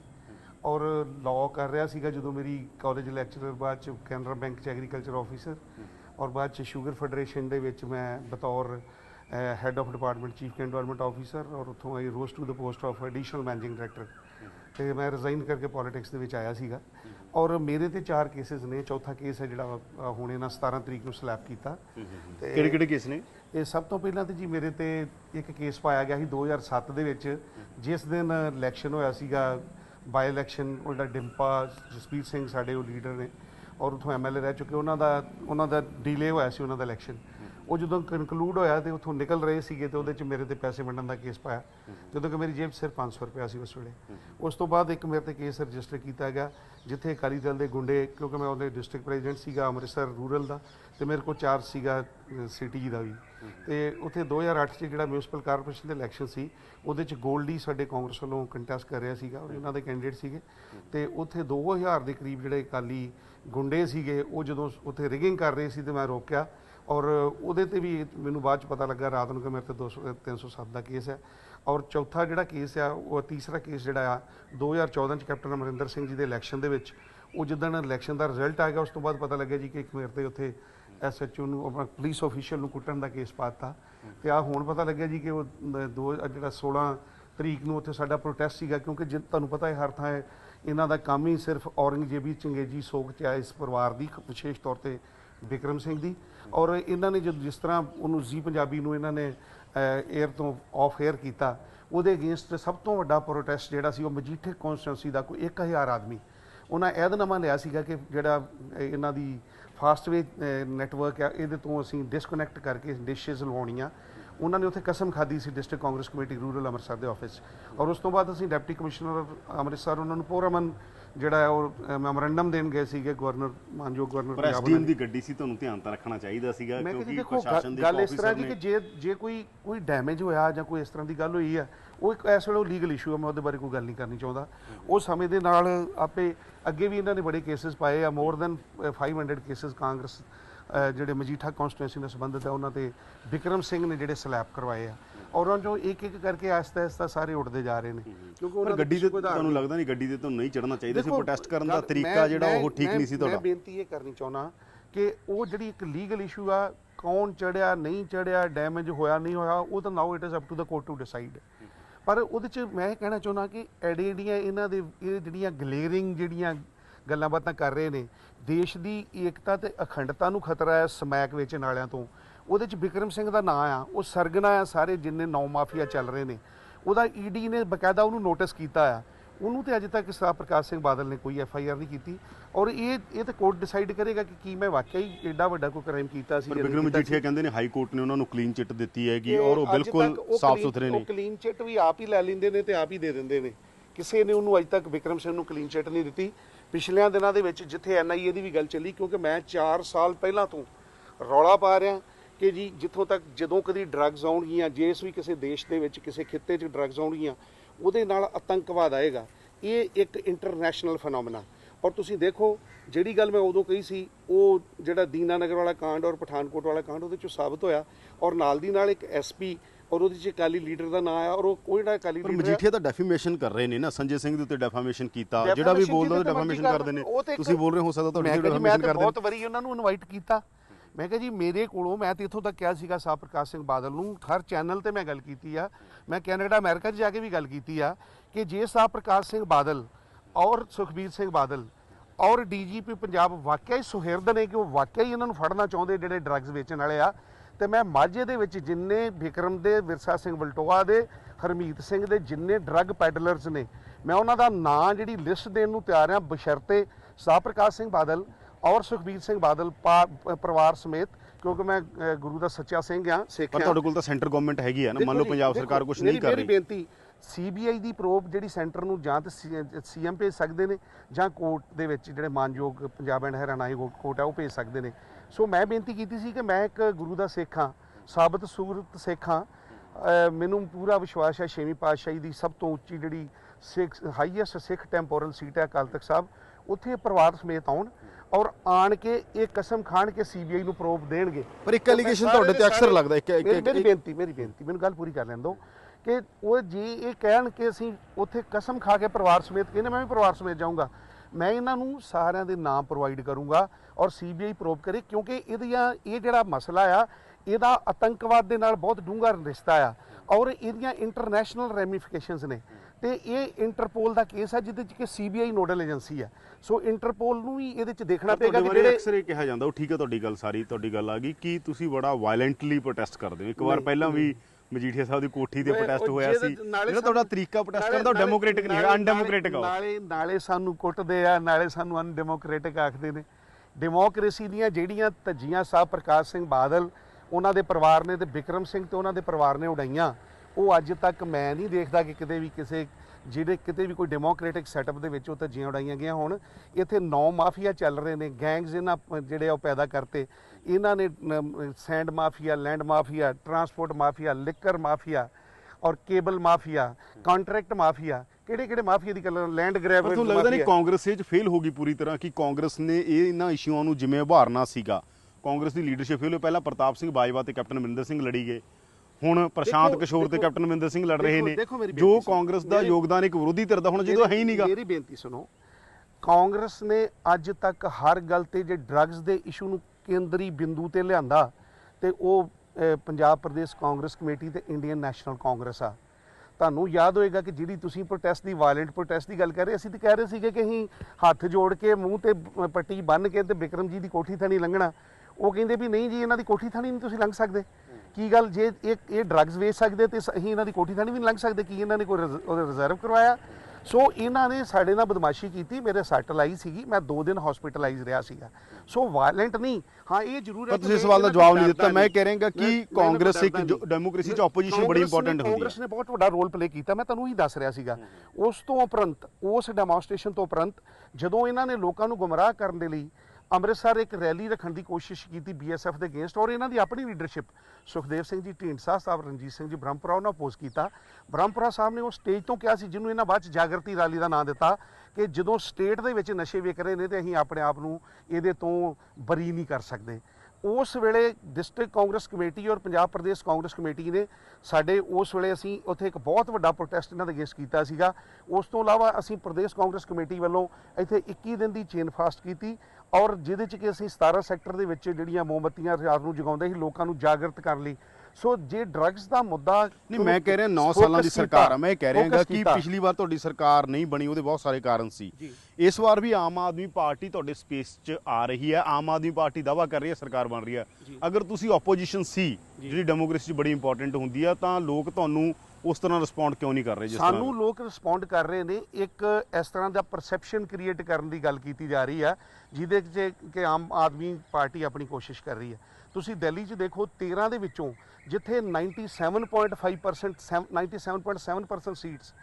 ਔਰ ਲਾਅ ਕਰ ਰਿਹਾ ਸੀਗਾ ਜਦੋਂ ਮੇਰੀ ਕਾਲਜ ਲੈਕਚਰਰ ਬਾਅਦ ਚ ਕੈਨਰਾ ਬੈਂਕ ਚ ਐਗਰੀਕਲਚਰ ਆਫੀਸਰ ਔਰ ਬਾਅਦ ਚ ਸ਼ੂਗਰ ਫੈਡਰੇਸ਼ਨ ਦੇ ਵਿੱਚ ਮੈਂ ਬਤੌਰ head of department chief environment officer ਔਰ ਉੱਥੋਂ I rose to the post of additional managing director ਤੇ ਮੈਂ ਰਿਜ਼ਾਈਨ ਕਰਕੇ ਪੋਲਿਟਿਕਸ ਦੇ ਵਿੱਚ ਆਇਆ ਸੀਗਾ। ਔਰ ਮੇਰੇ ਤੇ ਚਾਰ ਕੇਸਿਸ ਨੇ ਚੌਥਾ ਕੇਸ ਹੈ ਜਿਹੜਾ ਹੁਣ ਇਹਨਾਂ 17 ਤਰੀਕ ਨੂੰ ਸਲੈਪ ਕੀਤਾ। ਤੇ ਕਿਹੜੇ ਕਿਹੜੇ ਕੇਸ ਨੇ? ਇਹ ਸਭ ਤੋਂ ਪਹਿਲਾਂ ਤੇ ਜੀ ਮੇਰੇ ਤੇ ਇੱਕ ਕੇਸ ਪਾਇਆ ਗਿਆ ਸੀ 2007 ਦੇ ਵਿੱਚ ਜਿਸ ਦਿਨ ਇਲੈਕਸ਼ਨ ਹੋਇਆ ਸੀਗਾ। ਬਾਈ ਇਲੈਕਸ਼ਨ ਉਹਦਾ ਡਿੰਪਾ ਜਸਪੀਰ ਸਿੰਘ ਸਾਡੇ ਉਹ ਲੀਡਰ ਨੇ। ਔਰ ਉਥੋਂ ਐਮਐਲਏ ਰਹਿ ਚੁੱਕੇ, ਉਹਨਾਂ ਦਾ ਉਹਨਾਂ ਦਾ ਡੀਲੇ ਹੋਇਆ ਸੀ ਉਹਨਾਂ ਦਾ ਇਲੈਕਸ਼ਨ ਉਹ ਜਦੋਂ ਕਨਕਲੂਡ ਹੋਇਆ ਤੇ ਉਥੋਂ ਨਿਕਲ ਰਹੇ ਸੀਗੇ ਤੇ ਉਹਦੇ ਚ ਮੇਰੇ ਤੇ ਪੈਸੇ ਵੰਡਣ ਦਾ ਕੇਸ ਪਾਇਆ। ਜਦੋਂ ਕਿ ਮੇਰੀ ਜੇਬ 'ਚ ਸਿਰਫ 500 ਰੁਪਇਆ ਸੀ ਉਸ ਵੇਲੇ। ਉਸ ਤੋਂ ਬਾਅਦ ਇੱਕ ਮੇਰੇ ਤੇ ਕੇਸ ਰਜਿਸਟਰ ਕੀਤਾ ਗਿਆ। ਜਿੱਥੇ ਅਕਾਲੀ ਦਲ ਦੇ ਗੁੰਡੇ, ਕਿਉਂਕਿ ਮੈਂ ਉਹਦੇ ਡਿਸਟ੍ਰਿਕਟ ਪ੍ਰੈਜ਼ੀਡੈਂਟ ਸੀਗਾ, ਅੰਮ੍ਰਿਤਸਰ ਰੂਰਲ ਦਾ, ਤੇ ਮੇਰੇ ਕੋਲ ਚਾਰਜ ਸੀਗਾ ਸਿਟੀ ਦਾ ਵੀ। ਤੇ ਉੱਥੇ 2008 'ਚ ਜਿਹੜਾ ਮਿਊਨਿਸਪਲ ਕਾਰਪੋਰੇਸ਼ਨ ਦੇ ਇਲੈਕਸ਼ਨ ਸੀ, ਉਹਦੇ 'ਚ ਗੋਲਡੀ ਸਾਡੇ ਕਾਂਗਰਸ ਵੱਲੋਂ ਕੰਟੈਸਟ ਕਰ ਰਿਹਾ ਸੀਗਾ ਔਰ ਉਹਨਾਂ ਦੇ ਕੈਂਡੀਡੇਟ ਸੀਗੇ। ਤੇ ਉੱਥੇ 2000 ਦੇ ਕਰੀਬ ਜਿਹੜੇ ਅਕਾਲੀ ਗੁੰਡੇ ਸੀਗੇ, ਉਹ ਜਦੋਂ ਉੱਥੇ ਰਿਗਿੰਗ ਕਰ ਰਹੇ ਸੀ ਤੇ ਮੈਂ ਰੋਕਿਆ। ਔਰ ਉਹਦੇ ਤੇ ਵੀ ਮੈਨੂੰ ਬਾਅਦ ਚ ਪਤਾ ਲੱਗਾ, ਰਾਤ ਨੂੰ ਕਿ ਮੇਰੇ ਤੇ 200 307 ਦਾ ਕੇਸ ਹੈ। ਔਰ ਚੌਥਾ ਜਿਹੜਾ ਕੇਸ ਆ, ਉਹ ਤੀਸਰਾ ਕੇਸ ਜਿਹੜਾ ਆ 2014 ਚ ਕੈਪਟਨ ਅਮਰਿੰਦਰ ਸਿੰਘ ਜੀ ਦੇ ਇਲੈਕਸ਼ਨ ਦੇ ਵਿੱਚ, ਉਹ ਜਿੱਦਣ ਇਲੈਕਸ਼ਨ ਦਾ ਰਿਜ਼ਲਟ ਆ ਗਿਆ, ਉਸ ਤੋਂ ਬਾਅਦ ਪਤਾ ਲੱਗਿਆ ਜੀ ਕਿ ਇੱਕ ਮੇਰੇ ਤੇ ਉੱਥੇ ਐਸਐਚਓ ਨੂੰ, ਆਪਣਾ ਪੁਲਿਸ ਅਫੀਸ਼ੀਅਲ ਨੂੰ ਕੁੱਟਣ ਦਾ ਕੇਸ ਪਾਤਾ। ਤੇ ਆ ਹੁਣ ਪਤਾ ਲੱਗਿਆ ਜੀ ਕਿ ਉਹ ਦੋ ਆਹ ਜਿਹੜਾ 16 ਤਰੀਕ ਨੂੰ ਉੱਥੇ ਸਾਡਾ ਪ੍ਰੋਟੈਸਟ ਸੀਗਾ, ਕਿਉਂਕਿ ਜਿ, ਤੁਹਾਨੂੰ ਪਤਾ ਹੈ ਹਰ ਥਾਂ ਇਹਨਾਂ ਦਾ ਕੰਮ ਹੀ ਸਿਰਫ ਔਰੰਗਜ਼ੇਬੀ ਚੰਗੇਜੀ ਸੋਗ ਚ ਆ, ਇਸ ਪਰਿਵਾਰ ਦੀ ਵਿਸ਼ੇਸ਼ ਤੌਰ ਤੇ ਬਿਕਰਮ ਸਿੰਘ ਦੀ। ਔਰ ਇਹਨਾਂ ਨੇ ਜਦ ਜਿਸ ਤਰ੍ਹਾਂ ਉਹਨੂੰ ਜੀ ਪੰਜਾਬੀ ਨੂੰ ਇਹਨਾਂ ਨੇ 에ਅਰ ਤੋਂ ਆਫ 에ਅਰ ਕੀਤਾ, ਉਹਦੇ ਅਗੇਂਸਟ ਸਭ ਤੋਂ ਵੱਡਾ ਪ੍ਰੋਟੈਸਟ ਜਿਹੜਾ ਸੀ ਉਹ ਮਜੀਠੇ ਕਨਸਟੀਟੈਂਸੀ ਦਾ ਕੋਈ 1000 ਆਦਮੀ ਉਹਨਾਂ ਐਦਨਾਮਾ ਲਿਆ ਸੀਗਾ ਕਿ ਜਿਹੜਾ ਇਹਨਾਂ ਦੀ ਫਾਸਟਵੇ ਨੈਟਵਰਕ ਆ, ਇਹਦੇ ਤੋਂ ਅਸੀਂ ਡਿਸਕਨੈਕਟ ਕਰਕੇ ਡਿਸ਼ਸ ਲਵਾਉਣੀਆਂ ਉਹਨਾਂ ਨੇ ਉੱਥੇ ਕਸਮ ਖਾਦੀ ਸੀ District Congress Committee rural Amritsar ਦੇ ਆਫਿਸ 'ਚ। ਔਰ ਉਸ ਤੋਂ ਬਾਅਦ ਅਸੀਂ ਡਿਪਟੀ ਕਮਿਸ਼ਨਰ ਅੰਮ੍ਰਿਤਸਰ, ਉਹਨਾਂ ਨੂੰ ਪੂਰਮਨ ਜਿਹੜਾ ਹੈ ਉਹ ਮੈਮੋਰੰਡਮ ਦੇਣ ਗਏ ਸੀਗੇ ਗਵਰਨਰ ਮਾਨਯੋਗ ਗਵਰਨਰ ਪੰਜਾਬ ਉਹਨਾਂ ਦੀ ਗੱਡੀ ਸੀ ਤੁਹਾਨੂੰ ਧਿਆਨ ਤਾਂ ਰੱਖਣਾ ਚਾਹੀਦਾ ਸੀਗਾ ਕਿਉਂਕਿ ਪ੍ਰਸ਼ਾਸਨ ਦੇ ਗੱਲ ਇਸ ਤਰ੍ਹਾਂ ਦੀ ਕਿ ਜੇ ਜੇ ਕੋਈ ਕੋਈ ਡੈਮੇਜ ਹੋਇਆ ਜਾਂ ਕੋਈ ਇਸ ਤਰ੍ਹਾਂ ਦੀ ਗੱਲ ਹੋਈ ਹੈ ਉਹ ਇੱਕ ਇਸ ਵੇਲੇ ਲੀਗਲ ਇਸ਼ੂ ਹੈ ਮੈਂ ਉਹਦੇ ਬਾਰੇ ਕੋਈ ਗੱਲ ਨਹੀਂ ਕਰਨੀ ਚਾਹੁੰਦਾ। ਉਹ ਸਮੇਂ ਦੇ ਨਾਲ ਆਪੇ ਅੱਗੇ ਵੀ ਇਹਨਾਂ ਨੇ ਬੜੇ ਕੇਸਸ ਪਾਏ ਆ ਮੋਰ ਦੈਨ 500 ਕੇਸਸ ਕਾਂਗਰਸ ਜਿਹੜੇ ਮਜੀਠਾ ਕਨਸਟੀਟੂਐਂਸੀ ਨਾਲ ਸੰਬੰਧਿਤ ਹੈ ਉਹਨਾਂ ਤੇ ਵਿਕਰਮ ਸਿੰਘ ਨੇ ਜਿਹੜੇ ਸਲੈਪ ਕਰਵਾਏ ਆ। ਔਰ ਉਹਨਾਂ ਚੋਂ ਇੱਕ ਇੱਕ ਕਰਕੇ ਆਸਤਾ ਆਸਤਾ ਸਾਰੇ ਉੱਡਦੇ ਜਾ ਰਹੇ ਨੇ। ਕਿਉਂਕਿ ਉਹਨਾਂ ਗੱਡੀ ਤੇ ਤੁਹਾਨੂੰ। ਲੱਗਦਾ ਨਹੀਂ ਗੱਡੀ ਤੇ ਤੁਹਾਨੂੰ ਨਹੀਂ ਚੜਨਾ ਚਾਹੀਦਾ ਸੀ? ਪ੍ਰੋਟੈਸਟ ਕਰਨ ਦਾ ਤਰੀਕਾ ਮੈਂ- ਜਿਹੜਾ ਉਹ ਮੈਂ- ਠੀਕ ਨਹੀਂ ਸੀ ਮੈਂ ਤੁਹਾਡਾ। ਬੇਨਤੀ ਇਹ ਕਰਨੀ ਚਾਹੁੰਦਾ ਕਿ ਉਹ ਜਿਹੜੀ ਇੱਕ ਲੀਗਲ ਇਸ਼ੂ ਆ ਕੌਣ ਚੜਿਆ ਨਹੀਂ ਚੜਿਆ ਡੈਮੇਜ ਹੋਇਆ ਨਹੀਂ ਹੋਇਆ ਉਹ ਤਾਂ now it is up to the court to decide ਪਰ ਉਹਦੇ ਚ ਮੈਂ ਇਹ ਕਹਿਣਾ ਚਾਹੁੰਦਾ ਕਿ ਐਡੇ ਐਡੀਆਂ ਇਹਨਾਂ ਦੇ ਇਹ ਜਿਹੜੀਆਂ ਗਲੇਰਿੰਗ ਜਿਹੜੀਆਂ ਗੱਲਾਂ ਬਾਤਾਂ ਕਰ ਰਹੇ ਨੇ ਦੇਸ਼ ਦੀ ਏਕਤਾ ਤੇ ਅਖੰਡਤਾ ਨੂੰ ਖਤਰਾ ਹੈ ਸਮੈਕ ਵੇਚਣ ਵਾਲਿਆਂ ਤੋਂ। ਉਹਦੇ ਚ ਵਿਕਰਮ ਸਿੰਘ ਦਾ ਨਾਂ ਆ ਉਹ ਸਰਗਨਾ ਆ ਸਾਰੇ ਜਿੰਨੇ ਨੌ ਮਾਫੀਆ ਚੱਲ ਰਹੇ ਨੇ। ਉਹਦਾ ਈਡੀ ਨੇ ਬਕਾਇਦਾ ਉਹਨੂੰ ਨੋਟਿਸ ਕੀਤਾ ਆ। ਉਹਨੂੰ ਤੇ ਅਜੇ ਤੱਕ ਸ੍ਰੀ ਪ੍ਰਕਾਸ਼ ਸਿੰਘ ਬਾਦਲ ਨੇ ਕੋਈ ਐਫ ਆਈ ਆਰ ਨਹੀਂ ਕੀਤੀ। ਔਰ ਇਹ ਇਹ ਤਾਂ ਕੋਰਟ ਡਿਸਾਈਡ ਕਰੇਗਾ ਕਿ ਕੀ ਮੈਂ ਵਾਕਿਆ ਹੀ ਐਡਾ ਵੱਡਾ ਕੋਈ ਕ੍ਰਾਈਮ ਕੀਤਾ ਸੀ ਪਰ ਵਿਕਰਮ ਸੀ। ਕਹਿੰਦੇ ਨੇ ਹਾਈ ਕੋਰਟ ਨੇ ਉਹਨਾਂ ਨੂੰ ਕਲੀਨ ਚਿੱਟ ਦਿੱਤੀ ਹੈਗੀ ਔਰ ਉਹ ਬਿਲਕੁਲ ਉਹ ਸਾਫ਼ ਸੁਥਰੇ ਉਹ ਨੇ ਕਲੀਨ ਚਿੱਟ ਵੀ ਆਪ ਹੀ ਲੈ ਲੈਂਦੇ ਨੇ ਤੇ ਆਪ ਹੀ ਦੇ ਦਿੰਦੇ ਨੇ। ਕਿਸੇ ਨੇ ਉਹਨੂੰ ਅੱਜ ਤੱਕ ਵਿਕਰਮ ਸਿੰਘ ਨੂੰ ਕਲੀਨ ਚਿੱਟ ਨਹੀਂ ਦਿੱਤੀ। ਪਿਛਲਿਆਂ ਦਿਨਾਂ ਦੇ ਵਿੱਚ ਜਿੱਥੇ ਐਨਆਈਏ ਦੀ ਵੀ ਗੱਲ ਚੱਲੀ ਕਿਉਂਕਿ ਮੈਂ 4 ਸਾਲ ਪਹਿਲਾਂ ਤੋਂ ਰੌਲਾ ਪਾ ਰਿਹਾ ਕਿ ਜੀ ਜਿੱਥੋਂ ਤੱਕ ਜਦੋਂ ਕਦੀ ਡਰੱਗਸ ਆਉਣਗੀਆਂ ਜਿਸ ਵੀ ਕਿਸੇ ਦੇਸ਼ ਦੇ ਵਿੱਚ ਕਿਸੇ ਖਿੱਤੇ 'ਚ ਡਰੱਗਸ ਆਉਣਗੀਆਂ ਉਹਦੇ ਨਾਲ ਆਤੰਕਵਾਦ ਆਏਗਾ। ਇਹ ਇੱਕ ਇੰਟਰਨੈਸ਼ਨਲ ਫੈਨੋਮੀਨਾ ਔਰ ਤੁਸੀਂ ਦੇਖੋ ਜਿਹੜੀ ਗੱਲ ਮੈਂ ਉਦੋਂ ਕਹੀ ਸੀ ਉਹ ਜਿਹੜਾ ਦੀਨਾਨਗਰ ਵਾਲਾ ਕਾਂਡ ਔਰ ਪਠਾਨਕੋਟ ਵਾਲਾ ਕਾਂਡ ਉਹਦੇ ਚੋਂ ਸਾਬਤ ਹੋਇਆ। ਔਰ ਨਾਲ ਦੀ ਨਾਲ ਇੱਕ ਐਸਪੀ ਔਰ ਉਹਦੇ 'ਚ ਅਕਾਲੀ ਲੀਡਰ ਦਾ ਨਾਂ ਆਇਆ ਔਰ ਉਹ ਕੋਈ ਜਿਹੜਾ ਅਕਾਲੀ ਲੀਡਰ ਮਜੀਠੀਆ ਤਾਂ ਡੈਫੀਮੇਸ਼ਨ ਕਰ ਰਹੇ ਨੇ ਨਾ। ਸੰਜੇ ਸਿੰਘ ਦੇ ਉੱਤੇ ਡੈਫਾਮੇਸ਼ਨ ਕੀਤਾ। ਜਿਹੜਾ ਵੀ ਬੋਲਦਾ ਉਹ ਡੈਫਾਮੇਸ਼ਨ ਕਰਦੇ ਨੇ। ਤੁਸੀਂ ਬੋਲ ਰਹੇ ਹੋ ਸਕਦਾ ਤੁਹਾਡੇ ਮੈਂ ਡੈਫਾਮੇਸ਼ਨ ਕਰਦੇ ਬਹੁਤ ਵਾਰੀ ਉਹਨਾਂ ਨੂੰ ਇਨਵਾਈਟ ਕੀਤਾ। ਮੈਂ ਕਿਹਾ ਜੀ, ਮੇਰੇ ਕੋਲੋਂ, ਮੈਂ ਤੇ ਇੱਥੋਂ ਤੱਕ ਕਿਹਾ ਸੀਗਾ ਸਾਹਿਬ ਪ੍ਰਕਾਸ਼ ਸਿੰਘ ਬਾਦਲ ਨੂੰ, ਹਰ ਚੈਨਲ ਤੇ ਮੈਂ ਗੱਲ ਕੀਤੀ ਆ। ਮੈਂ ਕੈਨੇਡਾ ਅਮਰੀਕਾ 'ਚ ਜਾ ਕੇ ਵੀ ਗੱਲ ਕੀਤੀ ਆ ਕਿ ਜੇ ਸਾਹਿਬ ਪ੍ਰਕਾਸ਼ ਸਿੰਘ ਬਾਦਲ ਔਰ ਸੁਖਬੀਰ ਸਿੰਘ ਬਾਦਲ ਔਰ ਡੀਜੀਪੀ ਪੰਜਾਬ ਵਾਕਿਆ ਹੀ ਸੁਹਿਰਦ ਨੇ ਕਿ ਉਹ ਵਾਕਿਆ ਹੀ ਇਹਨਾਂ ਨੂੰ ਫੜਨਾ ਚਾਹੁੰਦੇ ਜਿਹੜੇ ਡਰੱਗਸ ਵੇਚਣ ਵਾਲੇ ਆ, ਤੇ ਮੈਂ ਮਾਝੇ ਦੇ ਵਿੱਚ ਜਿੰਨੇ ਵਿਕਰਮ ਦੇ, ਵਿਰਸਾ ਸਿੰਘ ਵਲਟੋਆ ਦੇ, ਹਰਮੀਤ ਸਿੰਘ ਦੇ ਜਿੰਨੇ ਡਰੱਗ ਪੈਡਲਰਸ ਨੇ, ਮੈਂ ਉਹਨਾਂ ਦਾ ਨਾਂ ਜਿਹੜੀ ਲਿਸਟ ਦੇਣ ਨੂੰ ਤਿਆਰ ਆ, ਬਸ਼ਰਤੇ ਸਾਹਿਬ ਪ੍ਰਕਾਸ਼ ਸਿੰਘ ਬਾਦਲ ਔਰ ਸੁਖਬੀਰ ਸਿੰਘ ਬਾਦਲ ਪਰਿਵਾਰ ਸਮੇਤ ਕਿਉਂਕਿ ਮੈਂ ਗੁਰੂ ਦਾ ਸੱਚਾ ਸਿੰਘ ਆ ਸਿੱਖ ਪਰ ਆ ਤੁਹਾਡੇ ਕੋਲ ਤਾਂ ਸੈਂਟਰ ਗਵਰਨਮੈਂਟ ਹੈਗੀ ਆ ਨਾ। ਮੰਨ ਲਓ ਪੰਜਾਬ ਸਰਕਾਰ ਕੁਝ ਮੇਰੀ- ਨਹੀਂ ਕਰ ਮੇਰੀ ਰਹੀ ਬੇਨਤੀ ਸੀਬੀਆਈ ਦੀ ਪ੍ਰੋਬ ਜਿਹੜੀ ਸੈਂਟਰ ਨੂੰ ਜਾਂ ਤਾਂ ਸੀਐਮ ਭੇਜ ਸਕਦੇ ਨੇ ਜਾਂ ਕੋਰਟ ਦੇ ਵਿੱਚ ਜਿਹੜੇ ਮਾਨਯੋਗ Punjab and Haryana high court ਆ ਉਹ ਭੇਜ ਸਕਦੇ ਨੇ। ਸੋ ਮੈਂ ਬੇਨਤੀ ਕੀਤੀ ਸੀ ਕਿ ਮੈਂ ਇੱਕ ਗੁਰੂ ਦਾ ਸਿੱਖ ਹਾਂ ਸਾਬਤ ਸੂਰਤ ਸਿੱਖ ਅ, ਮੈਨੂੰ ਪੂਰਾ ਵਿਸ਼ਵਾਸ ਹੈ ਛੇਵੀਂ ਪਾਤਸ਼ਾਹੀ ਦੀ ਸਭ ਤੋਂ ਉੱਚੀ ਜਿਹੜੀ Sikh highest Sikh temporal seat ਹੈ ਅਕਾਲ ਤਖਤ ਸਾਹਿਬ। ਉੱਥੇ ਪਰਿਵਾਰ ਸਮੇਤ ਆਉਣ। ਔਰ ਆਣ ਕੇ ਇਹ ਕਸਮ ਖਾਣ ਕੇ ਸੀਬੀਆਈ ਨੂੰ ਪ੍ਰੋਬ ਦੇਣਗੇ। ਪਰ ਇੱਕ ਸਾਰੇ ਤੁਹਾਡੇ ਤੇ ਅਕਸਰ ਸਾਰੇ- ਲੱਗਦਾ, ਇੱਕ- ਇੱਕ- ਮੇਰੀ- ਬੇਨਤੀ ਮੇਰੀ ਬੇਨਤੀ ਮੈਨੂੰ ਗੱਲ ਪੂਰੀ ਕਰ ਲੈਣ ਦਿਓ ਕਿ ਉਹ ਜੇ ਇਹ ਕਹਿਣ ਕਿ ਅਸੀਂ ਉੱਥੇ ਕਸਮ ਖਾ ਕੇ ਪਰਿਵਾਰ ਸਮੇਤ ਕਹਿੰਦੇ ਮੈਂ ਵੀ ਪਰਿਵਾਰ ਸਮੇਤ ਜਾਊਂਗਾ। ਮੈਂ ਇਹਨਾਂ ਨੂੰ ਸਾਰਿਆਂ ਦੇ ਨਾਮ ਪ੍ਰੋਵਾਈਡ ਕਰੂੰਗਾ ਔਰ ਸੀਬੀਆਈ ਪ੍ਰੋਬ ਕਰੇ ਕਿਉਂਕਿ ਇਹਦੀਆਂ ਇਹ ਜਿਹੜਾ ਮਸਲਾ ਆ ਇਹਦਾ ਆਤੰਕਵਾਦ ਦੇ ਨਾਲ ਬਹੁਤ ਡੂੰਘਾ ਰਿਸ਼ਤਾ ਆ ਔਰ ਇਹਦੀਆਂ ਇੰਟਰਨੈਸ਼ਨਲ ਰੈਮੀਫਿਕੇਸ਼ਨਸ ਨੇ। ਤੇ ਇਹ ਇੰਟਰਪੋਲ ਦਾ ਕੇਸ ਹੈ ਜਿਹਦੇ ਚ ਕਿ ਸੀਬੀਆਈ ਨੋਡਲ ਏਜੰਸੀ ਹੈ। ਸੋ ਇੰਟਰਪੋਲ ਨੂੰ ਵੀ ਇਹਦੇ ਚ ਦੇਖਣਾ ਪਏਗਾ ਕਿ ਜਿਹੜੇ ਅਕਸਰ ਇਹ ਕਿਹਾ ਜਾਂਦਾ ਉਹ ਠੀਕ ਹੈ ਤੁਹਾਡੀ ਗੱਲ ਸਾਰੀ ਤੁਹਾਡੀ ਗੱਲ ਆ ਗਈ। ਕਿ ਤੁਸੀਂ ਬੜਾ ਵਾਇਲੈਂਟਲੀ ਪ੍ਰੋਟੈਸਟ ਕਰਦੇ ਹੋ? ਇੱਕ ਵਾਰ ਪਹਿਲਾਂ ਵੀ ਮਜੀਠੀਆ ਸਾਹਿਬ ਦੀ ਕੋਠੀ ਤੇ ਉਹ- ਪ੍ਰੋਟੈਸਟ ਹੋਇਆ ਸੀ। ਜਿਹੜਾ ਤੁਹਾਡਾ ਤਰੀਕਾ ਪ੍ਰੋਟੈਸਟ ਕਰਨ ਦਾ ਡੈਮੋਕ੍ਰੈਟਿਕ ਨਹੀਂ ਹੈ ਨਾਲੇ- ਅਨਡੈਮੋਕ੍ਰੈਟਿਕ ਆ। ਨਾਲੇ ਨਾਲੇ ਸਾਨੂੰ ਕੁੱਟਦੇ ਆ ਨਾਲੇ ਸਾਨੂੰ ਅਨਡੈਮੋਕ੍ਰੈਟਿਕ ਆਖਦੇ ਨੇ। ਡੈਮੋਕ੍ਰੇਸੀ ਦੀਆਂ ਜਿਹੜੀਆਂ ਧੱਜੀਆਂ ਸਾਹਿਬ ਪ੍ਰਕਾਸ਼ ਸਿੰਘ ਬਾਦਲ ਉਹਨਾਂ ਦੇ ਪਰਿਵਾਰ ਨੇ ਤੇ ਵਿਕਰਮ ਸਿੰਘ ਤੇ ਉਹਨਾਂ ਦੇ ਪਰਿਵਾਰ ਨੇ ਉਡਾਈਆਂ। ਉਹ ਅੱਜ ਤੱਕ ਮੈਂ ਨਹੀਂ ਦੇਖਦਾ ਕਿ ਕਿਤੇ ਵੀ ਕਿਸੇ ਜਿਹੜੇ ਕਿਤੇ ਵੀ ਕੋਈ ਡੈਮੋਕ੍ਰੈਟਿਕ ਸੈਟਅਪ ਦੇ ਵਿੱਚ ਉਹ ਧੱਜੀਆਂ ਉਡਾਈਆਂ ਗਈਆਂ ਹੁਣ। ਇੱਥੇ ਨੌ ਮਾਫੀਆ ਚੱਲ ਰਹੇ ਨੇ ਗੈਂਗਸ ਇਹਨਾਂ ਜਿਹੜੇ ਉਹ ਪੈਦਾ ਕਰਤੇ। ਇਹਨਾਂ ਨੇ sand mafia land mafia transport mafia liquor mafia ਔਰ ਕੇਬਲ ਮਾਫੀਆ ਕੰਟਰੈਕਟ ਮਾਫੀਆ। ਕਿਹੜੇ ਕਿਹੜੇ ਮਾਫੀਆ ਦੀ ਗੱਲ ਲੈਂਡ ਗ੍ਰੈਬ ਤੁਹਾਨੂੰ ਲੱਗਦਾ ਨਹੀਂ ਕਾਂਗਰਸ ਇਹ ਚ ਫੇਲ ਹੋ ਗਈ ਪੂਰੀ ਤਰ੍ਹਾਂ ਕਿ ਕਾਂਗਰਸ ਨੇ ਇਹ ਇਹਨਾਂ ਇਸ਼ੂਆਂ ਨੂੰ ਜਿਵੇਂ ਉਭਾਰਨਾ ਸੀਗਾ? ਕਾਂਗਰਸ ਦੀ ਲੀਡਰਸ਼ਿਪ ਫੇਲ ਹੋਈ ਪਹਿਲਾਂ ਪ੍ਰਤਾਪ ਸਿੰਘ ਬਾਜਵਾ ਤੇ ਕੈਪਟਨ ਅਮਰਿੰਦਰ ਸਿੰਘ ਲੜੀ ਗਏ। ਹੁਣ ਪ੍ਰਸ਼ਾਂਤ ਕਿਸ਼ੋਰ ਤੇ ਕੈਪਟਨ ਅਮਰਿੰਦਰ ਸਿੰਘ ਲੜ ਰਹੇ ਨੇ ਜੋ। ਕਾਂਗਰਸ ਦਾ ਯੋਗਦਾਨ ਇੱਕ ਵਿਰੋਧੀ ਧਿਰ ਦਾ ਹੁਣ ਜਦੋਂ ਹੈ ਹੀ ਨਹੀਂਗਾ। ਮੇਰੀ ਬੇਨਤੀ ਸੁਣੋ। ਕਾਂਗਰਸ ਨੇ ਅੱਜ ਤੱਕ ਹਰ ਗੱਲ ਤੇ ਜੇ ਡਰੱਗਸ ਦੇ ਇਸ਼ੂ ਨੂੰ ਕੇਂਦਰੀ ਬਿੰਦੂ ਤੇ ਲਿਆਂਦਾ ਤੇ ਉਹ ਪੰਜਾਬ ਪ੍ਰਦੇਸ਼ ਕਾਂਗਰਸ ਕਮੇਟੀ ਤੇ ਇੰਡੀਅਨ ਨੈਸ਼ਨਲ ਕਾਂਗਰਸ ਆ। ਤੁਹਾਨੂੰ ਯਾਦ ਹੋਏਗਾ ਕਿ ਜਿਹੜੀ ਤੁਸੀਂ ਪ੍ਰੋਟੈਸਟ ਦੀ ਵਾਇਲੈਂਟ ਪ੍ਰੋਟੈਸਟ ਦੀ ਗੱਲ ਕਰ ਰਹੇ ਅਸੀਂ ਤਾਂ ਕਹਿ ਰਹੇ ਸੀਗੇ ਕਿ ਅਸੀਂ ਹੱਥ ਜੋੜ ਕੇ ਮੂੰਹ ਤੇ ਪੱਟੀ ਬੰਨ੍ਹ ਕੇ ਤੇ ਵਿਕਰਮ ਜੀ ਦੀ ਕੋਠੀ ਥਾਣੀ ਲੰਘਣਾ। ਉਹ ਕਹਿੰਦੇ ਵੀ ਨਹੀਂ ਜੀ ਇਹਨਾਂ ਦੀ ਕੋਠੀ ਥਾਣੀ ਨਹੀਂ ਤੁਸੀਂ ਲੰਘ ਸਕਦੇ। ਕੀ ਗੱਲ? ਜੇ ਇਹ ਇਹ ਡਰੱਗਸ ਵੇਚ ਸਕਦੇ ਤੇ ਅਸੀਂ ਇਹਨਾਂ ਦੀ ਕੋਠੀ ਥਾਣੀ ਵੀ ਨਹੀਂ ਲੰਘ ਸਕਦੇ ਕੀ ਇਹਨਾਂ ਨੇ ਕੋਈ ਰਿਜ਼ਰਵ ਕਰਵਾਇਆ? ਸੋ ਇਹਨਾਂ ਨੇ ਸਾਡੇ ਨਾਲ ਬਦਮਾਸ਼ੀ ਕੀਤੀ ਮੇਰੇ ਸੱਟ ਲਾਈ ਸੀਗੀ ਮੈਂ 2 ਦਿਨ ਹਸਪੀਟਲਾਈਜ਼ ਰਿਹਾ ਸੀਗਾ। ਸੋ ਵਾਇਲੈਂਟ ਨਹੀਂ। ਹਾਂ ਇਹ ਜ਼ਰੂਰ ਹੈ ਤੁਸੀਂ ਸਵਾਲ ਦਾ ਜਵਾਬ ਨਹੀਂ ਦਿੱਤਾ। ਮੈਂ। ਕਹਿ ਰਿਹਾਗਾ ਕਿ ਕਾਂਗਰਸ ਇੱਕ democracy 'ਚ opposition ਬੜੀ important ਹੁੰਦੀ ਹੈ। ਕਾਂਗਰਸ ਨੇ ਬਹੁਤ ਵੱਡਾ ਰੋਲ ਪਲੇ ਕੀਤਾ। ਮੈਂ ਤੁਹਾਨੂੰ ਹੀ ਦੱਸ ਰਿਹਾ ਸੀਗਾ। ਉਸ ਤੋਂ ਉਪਰੰਤ ਉਸ ਡੈਮੋਨਸਟ੍ਰੇਸ਼ਨ ਤੋਂ ਉਪਰੰਤ ਜਦੋਂ ਇਹਨਾਂ ਨੇ ਲੋਕਾਂ ਨੂੰ ਗੁੰਮਰਾਹ ਕਰਨ ਦੇ ਲਈ ਅੰਮ੍ਰਿਤਸਰ ਇੱਕ ਰੈਲੀ ਰੱਖਣ ਦੀ ਕੋਸ਼ਿਸ਼ ਕੀਤੀ ਬੀਐਸਐਫ ਦੇ ਅਗੇਂਸਟ ਔਰ ਇਹਨਾਂ ਦੀ ਆਪਣੀ ਲੀਡਰਸ਼ਿਪ ਸੁਖਦੇਵ ਸਿੰਘ ਜੀ, ਢੀਂਡਸਾ ਸਾਹਿਬ, ਰਣਜੀਤ ਸਿੰਘ ਜੀ, ਬ੍ਰਹਮਪੁਰਾ, ਉਹਨਾਂ ਅਪੋਜ਼ ਕੀਤਾ। ਬ੍ਰਹਮਪੁਰਾ ਸਾਹਿਬ ਨੇ ਉਹ ਸਟੇਜ ਤੋਂ ਕਿਹਾ ਸੀ, ਜਿਹਨੂੰ ਇਹਨਾਂ ਬਾਅਦ ਚ ਜਾਗਰਤੀ ਰੈਲੀ ਦਾ ਨਾਂ ਦਿੱਤਾ, ਕਿ ਜਦੋਂ ਸਟੇਟ ਦੇ ਵਿੱਚ ਨਸ਼ੇ ਵਿਕ ਰਹੇ ਨੇ, ਤੇ ਅਸੀਂ ਆਪਣੇ ਆਪ ਨੂੰ ਇਹਦੇ ਤੋਂ ਬਰੀ ਨਹੀਂ ਕਰ ਸਕਦੇ। ਉਸ ਵੇਲੇ ਡਿਸਟ੍ਰਿਕਟ ਕਾਂਗਰਸ ਕਮੇਟੀ ਔਰ ਪੰਜਾਬ ਪ੍ਰਦੇਸ਼ ਕਾਂਗਰਸ ਕਮੇਟੀ ਨੇ ਸਾਡੇ ਉਸ ਵੇਲੇ ਅਸੀਂ ਉੱਥੇ ਇੱਕ ਬਹੁਤ ਵੱਡਾ ਪ੍ਰੋਟੈਸਟ ਇਹਨਾਂ ਦੇ ਅਗੇਂਸਟ ਕੀਤਾ ਸੀਗਾ। ਉਸ ਤੋਂ ਇਲਾਵਾ ਅਸੀਂ ਪ੍ਰਦੇਸ਼ ਕਾਂਗਰਸ ਕਮੇਟੀ ਵੱਲੋਂ ਇੱਥੇ 21 ਦਿਨ ਦੀ ਚੇਨ ਫਾਸਟ ਕੀਤੀ ਔਰ ਜਿਹਦੇ ਚ ਕਿ ਅਸੀਂ 17 ਸੈਕਟਰ ਦੇ ਵਿੱਚ ਜਿਹੜੀਆਂ ਮੋਮਬੱਤੀਆਂ ਰਾਤ ਨੂੰ ਜਗਾਉਂਦੇ ਸੀ, ਲੋਕਾਂ ਨੂੰ ਜਾਗਰਤ ਕਰਨ ਲਈ ਸੋ ਜੇ ਡਰੱਗਸ ਦਾ ਮੁੱਦਾ ਨਹੀਂ ਮੈਂ ਕਹਿ ਰਿਹਾ 9 ਸਾਲਾਂ ਦੀ ਸਰਕਾਰ ਆ। ਮੈਂ ਇਹ ਕਹਿ ਰਿਹਾ ਕਿ। ਪਿਛਲੀ ਵਾਰ ਤੁਹਾਡੀ ਸਰਕਾਰ ਨਹੀਂ ਬਣੀ ਉਹਦੇ ਬਹੁਤ ਸਾਰੇ ਕਾਰਨ ਸੀ। ਇਸ ਵਾਰ ਵੀ ਆਮ ਆਦਮੀ ਪਾਰਟੀ ਤੁਹਾਡੇ ਸਪੇਸ 'ਚ ਆ ਰਹੀ ਹੈ। ਆਮ ਆਦਮੀ ਪਾਰਟੀ ਦਾਵਾ ਕਰ ਰਹੀ ਹੈ ਸਰਕਾਰ ਬਣ ਰਹੀ ਹੈ। ਅਗਰ ਤੁਸੀਂ ਆਪੋਜੀਸ਼ਨ ਸੀ ਜਿਹੜੀ ਡੈਮੋਕ੍ਰੇਸੀ 'ਚ ਬੜੀ ਇੰਪੋਰਟੈਂਟ ਹੁੰਦੀ ਆ ਤਾਂ ਲੋਕ ਤੁਹਾਨੂੰ ਉਸ ਤਰ੍ਹਾਂ ਰਿਸਪੌਂਡ ਕਿਉਂ ਨਹੀਂ ਕਰ ਰਹੇ ਜਿਸ ਤਰ੍ਹਾਂ ਸਾਨੂੰ ਲੋਕ ਰਿਸਪੌਂਡ ਕਰ ਰਹੇ ਨੇ, ਇੱਕ ਇਸ ਤਰ੍ਹਾਂ ਦਾ ਪਰਸੈਪਸ਼ਨ ਕ੍ਰੀਏਟ ਕਰਨ ਦੀ ਗੱਲ ਕੀਤੀ ਜਾ ਰਹੀ ਆ, ਜਿਹਦੇ 'ਚ ਕਿ ਆਮ ਆਦਮੀ ਪਾਰਟੀ ਆਪਣੀ ਕੋਸ਼ਿਸ਼ ਕਰ ਰਹੀ ਹੈ ਤੁਸੀਂ ਦਿੱਲੀ 'ਚ ਦੇਖੋ 13 ਦੇ ਵਿੱਚੋਂ ਜਿੱਥੇ 97.5% ਸੈਵ- 97.7% ਸੀਟਸ